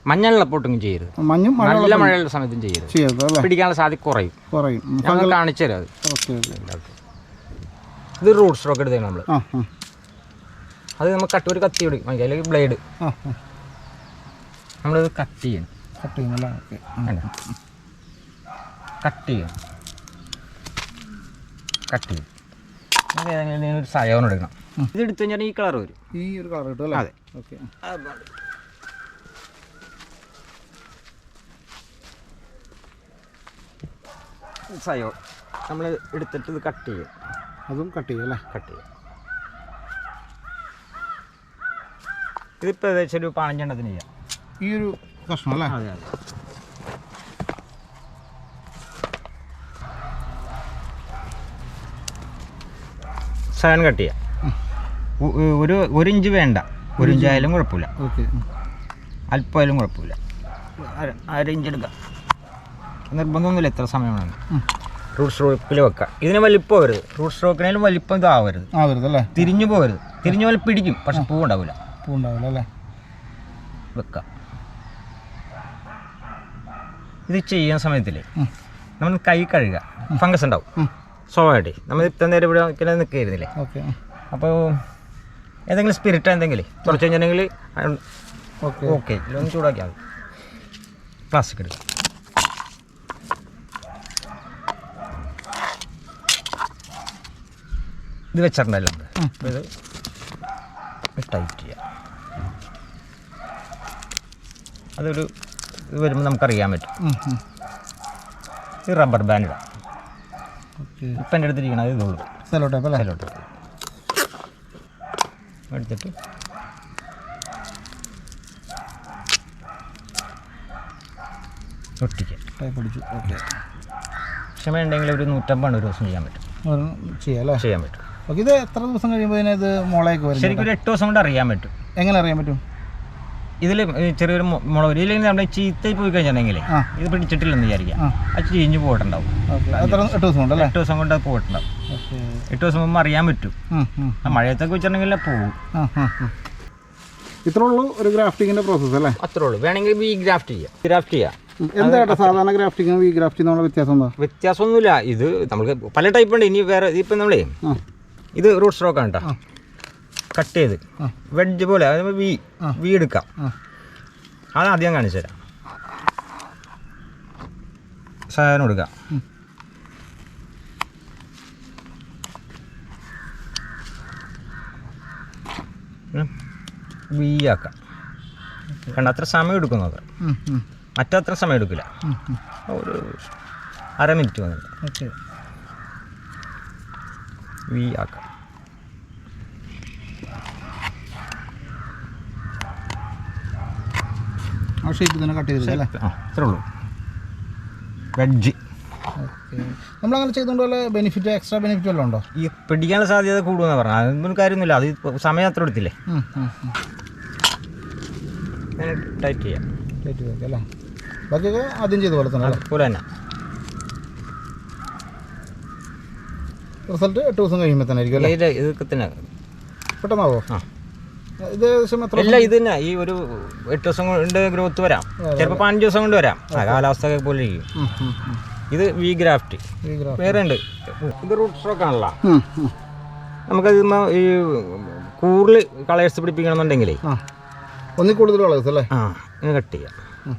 മഞ്ഞളുള്ളപ്പോൾ ഒട്ടും ചെയ്യരുത്. നല്ല മഴയുള്ള സമയത്തും ചെയ്യരുത്. പിടിക്കാനുള്ള സാധ്യത കുറയും. ഞങ്ങൾ കാണിച്ചു തരാം അത്. ഇത് റൂട്ട് സ്ട്രോക്ക് എടുത്തു നമ്മൾ അത് നമ്മൾ കട്ട് ഒരു കത്തി എടുക്കും അല്ലെങ്കിൽ ബ്ലേഡ്. നമ്മളിത് കട്ട് ചെയ്യണം. കട്ട് ചെയ്യുന്നല്ലേ കട്ട് ചെയ്യണം. കട്ട് ചെയ്യും ഒരു സയോൺ എടുക്കണം. ഇത് എടുത്തു കഴിഞ്ഞാൽ ഈ കളർ വരും. ഈ ഒരു കളർ കിട്ടും അതെ. ഓക്കെ. സയോൺ. നമ്മൾ എടുത്തിട്ട് ഇത് കട്ട് ചെയ്യും. അതും കട്ട് ചെയ്യും അല്ലേ? കട്ട് ചെയ്യും. ഇതിപ്പോൾ ഏകദേശം ഒരു പതിനഞ്ചെണ്ണത്തിന് ചെയ്യാം. ഈ ഒരു കഷ്ണം അല്ലേ? അതെ അതെ. സയൻ കട്ട് ചെയ്യാം. ഒരു ഒരു ഇഞ്ച് വേണ്ട. ഒരു ഇഞ്ച് ആയാലും കുഴപ്പമില്ല. ഓക്കെ. അല്പമായാലും കുഴപ്പമില്ല. അര ഇഞ്ച് എടുക്കാം. നിർബന്ധമൊന്നുമില്ല എത്ര സമയം വേണം. റൂട്ട് സ്ട്രോക്കിൽ വെക്കുക ഇതിന് വലിപ്പം വരുത് റൂട്ട് സ്ട്രോക്കിനാലും വലിപ്പം ഇതാവരുത് ആവരുത്. അല്ലേ? തിരിഞ്ഞു പോകരുത്. തിരിഞ്ഞു പോലെ പിടിക്കും പക്ഷെ പൂ ഉണ്ടാവില്ല. പൂ ഉണ്ടാവില്ല അല്ലേ? വെക്കാം. ഇത് ചെയ്യുന്ന സമയത്തിൽ നമ്മൾ കൈ കഴുകുക. ഫംഗസ് ഉണ്ടാവും. ഉം. സ്വാഭാവികമായിട്ട്. നമ്മൾ ഇത്ര നേരം ഇവിടെ ഇങ്ങനെ നിൽക്കുകയായിരുന്നില്ലേ? ഓക്കെ. അപ്പോൾ ഏതെങ്കിലും സ്പിരിറ്റ് എന്തെങ്കിലും കുറച്ച് കഴിഞ്ഞിട്ടുണ്ടെങ്കിൽ ഓക്കെ. ഓക്കെ. ഒന്ന് ചൂടാക്കിയാൽ മതി പ്ലാസ്റ്റിക് എടുക്കാം ഇത് വെച്ചിട്ടുണ്ടല്ലോ ഇത് ടൈറ്റ് ചെയ്യാം. അതൊരു ഇത് വരുമ്പോൾ നമുക്കറിയാൻ പറ്റും. ഈ റബ്ബർ ബാൻഡ് ഇടാം. ഓക്കെ ഇപ്പം എന്റെ അടുത്തിരിക്കണം അത് ഇതുള്ളൂ. സെലോ ടേപ്പ് അല്ലേ? ടേപ്പ് എടുത്തിട്ട്. ഒട്ടിക്കാം. ടൈപ്പ് അടിച്ചു. ഓക്കെ ക്ഷമയുണ്ടെങ്കിൽ ഒരു നൂറ്റമ്പാണ് ഒരു ദിവസം ചെയ്യാൻ പറ്റും. ചെയ്യാം അല്ലേ? ചെയ്യാൻ പറ്റും. ഓക്കെ ഇത് എത്ര ദിവസം കഴിയുമ്പോൾ ഇതിനത് മോളേക്ക് വരും ശരിക്കും ഒരു എട്ട് ദിവസം കൊണ്ട് അറിയാൻ പറ്റും. എങ്ങനെ അറിയാൻ പറ്റും? ഇതിൽ ചെറിയൊരു മുളക് ഇല്ലെങ്കിൽ നമ്മുടെ ചീത്തയിൽ പോയി കഴിഞ്ഞിട്ടുണ്ടെങ്കിൽ ഇത് പിടിച്ചിട്ടില്ലെന്ന് വിചാരിക്കാം ആ. അത് ചീഞ്ഞ് പോയിട്ടുണ്ടാവും. എട്ട് ദിവസം ഉണ്ടല്ലേ എട്ട് ദിവസം കൊണ്ട് അത് പോയിട്ടുണ്ടാവും. ഓക്കെ. എട്ട് ദിവസം മുമ്പ് അറിയാൻ പറ്റും. ആ മഴയത്തൊക്കെ വെച്ചിട്ടുണ്ടെങ്കിൽ പോകും ഇത്രേ ഉള്ളൂ ഒരു ഗ്രാഫ്റ്റിങ്ങിന്റെ പ്രോസസ്സ് അല്ലേ? അത്രേ ഉള്ളൂ. വേണമെങ്കിൽ വി ഗ്രാഫ്റ്റ് ചെയ്യാം. ഗ്രാഫ്റ്റ് ചെയ്യാം. എന്താ സാധാരണ ഗ്രാഫ്റ്റിങ്ങും വി ഗ്രാഫ്റ്റിംഗ് തമ്മിലുള്ള വ്യത്യാസം എന്താ? വ്യത്യാസമൊന്നുമില്ല. ഇത് നമുക്ക് പല ടൈപ്പ് ഉണ്ട്. ഇനി വേറെ ഇപ്പം നമ്മളേ ഇത് റൂട്ട് സ്ട്രോക്ക് ആണ് കേട്ടോ. കട്ട് ചെയ്ത്. വെഡ്ജ് പോലെ അത് വി വി എടുക്കാം. അത് ആദ്യം കാണിച്ചു തരാം. സാധനം എടുക്കാം. വി ആക്കാം. കണ്ട അത്ര സമയം എടുക്കുന്നു അത്ര മറ്റത്ര സമയം എടുക്കില്ല. ഒരു അര മിനിറ്റ് വന്നിട്ട് വി ആക്കാം. ആ ഷേപ്പ് തന്നെ കട്ട് ചെയ്തില്ല ആ ഇത്രേ ഉള്ളൂ. വെഡ്ജ് ഓക്കെ നമ്മളങ്ങനെ ചെയ്തുകൊണ്ട് വല്ല ബെനിഫിറ്റ് എക്സ്ട്രാ ബെനിഫിറ്റ് വല്ലതും ഉണ്ടോ? ഈ പിടിക്കാനുള്ള സാധ്യത കൂടുമെന്ന് പറഞ്ഞു അതൊന്നും കാര്യമൊന്നുമില്ല. അത് സമയം അത്ര എടുത്തില്ലേ. ടൈറ്റ് ചെയ്യാം. കയറ്റി വെക്കാം അല്ലേ? ബാക്കിയൊക്കെ ആദ്യം ചെയ്ത പോലെ തന്നെ അതുപോലെ തന്നെ. റിസൾട്ട് എട്ട് ദിവസം കഴിയുമ്പോൾ തന്നെ ആയിരിക്കും അല്ലേ? ഇത് ഇതൊക്കെ തന്നെ. പെട്ടെന്നാവോ? ആ. എല്ലാം ഇത് തന്നെ. ഈ ഒരു എട്ട് ദിവസം കൊണ്ട് ഗ്രോത്ത് വരാം. ചിലപ്പോൾ പതിനഞ്ച് ദിവസം കൊണ്ട് വരാം. ആ കാലാവസ്ഥ പോലെ ഇരിക്കും. ഇത് വി ഗ്രാഫ്റ്റ് വേറെ ഉണ്ട്. ഇത് റൂട്ട് സ്ട്രോക്ക് ആണല്ലോ. നമുക്കത് ഈ കൂടുതൽ കളേഴ്സ് പിടിപ്പിക്കണമെന്നുണ്ടെങ്കിലേ ഒന്നിൽ കൂടുതൽ കളേഴ്സ് അല്ലേ? ആ ഇങ്ങനെ കട്ട് ചെയ്യാം. ഉം.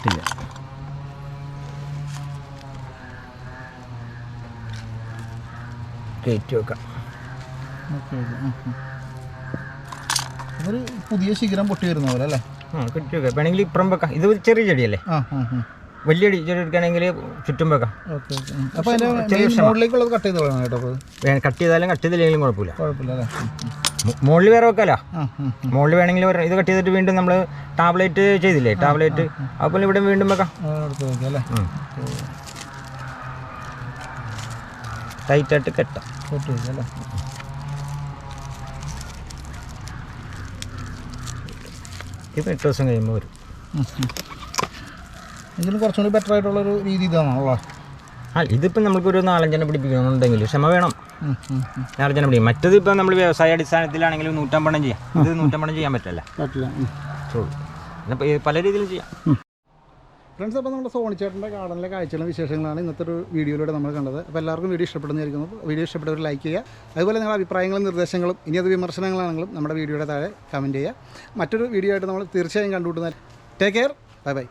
സായോൺ എടുക്കാം കട്ട് ചെയ്യാം കയറ്റി വെക്കാം പുതിയ ശിഖരം പൊട്ടി വരുന്ന പോലെ അല്ലേ? ആ കെട്ടി വെക്കാം. വേണമെങ്കിൽ ഇപ്പുറം വെക്കാം. ഇത് ഒരു ചെറിയ ചെടിയല്ലേ? വലിയ ചെടി ചെടി എടുക്കുകയാണെങ്കിൽ ചുറ്റും വെക്കാം. കട്ട് ചെയ്താലും കട്ട് ചെയ്തില്ലെങ്കിലും കുഴപ്പമില്ല. കുഴപ്പമില്ല അല്ലേ. മുകളിൽ വേറെ വെക്കാലോ. മുകളിൽ വേണമെങ്കിൽ ഇത് കട്ട് ചെയ്തിട്ട് വീണ്ടും നമ്മൾ ടാബ്ലറ്റ് ചെയ്തില്ലേ? ടാബ്ലറ്റ്. അപ്പോൾ ഇവിടെ വീണ്ടും വെക്കാം. അല്ലേ? ടൈറ്റായിട്ട് കെട്ടാം. അല്ലേ? ഇത് എട്ട് ദിവസം കഴിയുമ്പോൾ വരും. ഇതിന് കുറച്ചുകൂടി ബെറ്റർ ആയിട്ടുള്ളൊരു രീതി ഇതാണോ ആ ഇതിപ്പോൾ നമുക്കൊരു നാലഞ്ചെണ്ണം പിടിപ്പിക്കണമെന്നുണ്ടെങ്കിൽ ക്ഷമ വേണം. നാലഞ്ചെണ്ണം പിടിക്കും മറ്റത് ഇപ്പം നമ്മൾ വ്യവസായ അടിസ്ഥാനത്തിലാണെങ്കിലും നൂറ്റമ്പണം ചെയ്യാം. ഇത് നൂറ്റമ്പണം ചെയ്യാൻ പറ്റില്ല. പറ്റില്ല. പല രീതിയിലും ചെയ്യാം. ഫ്രണ്ട്സ് അപ്പോൾ നമ്മുടെ സോണിച്ചേട്ടന്റെ ഗാർഡനിലെ കാഴ്ചകളും വിശേഷങ്ങളാണ് ഇന്നത്തെ ഒരു വീഡിയോയിലൂടെ നമ്മൾ കണ്ടത്. അപ്പോൾ എല്ലാവർക്കും വീഡിയോ ഇഷ്ടപ്പെടുന്നതായിരിക്കുന്നു വീഡിയോ ഇഷ്ടപ്പെട്ടവർ ലൈക്ക് ചെയ്യുക. അതുപോലെ നിങ്ങളുടെ അഭിപ്രായങ്ങളും നിർദ്ദേശങ്ങളും ഇനി അത് വിമർശനങ്ങളാണെങ്കിലും നമ്മുടെ വീഡിയോയുടെ താഴെ കമന്റ് ചെയ്യുക. മറ്റൊരു വീഡിയോ ആയിട്ട് നമ്മൾ തീർച്ചയായും കണ്ടുമുട്ടുന്ന ടേക്ക് കെയർ ബൈ ബൈ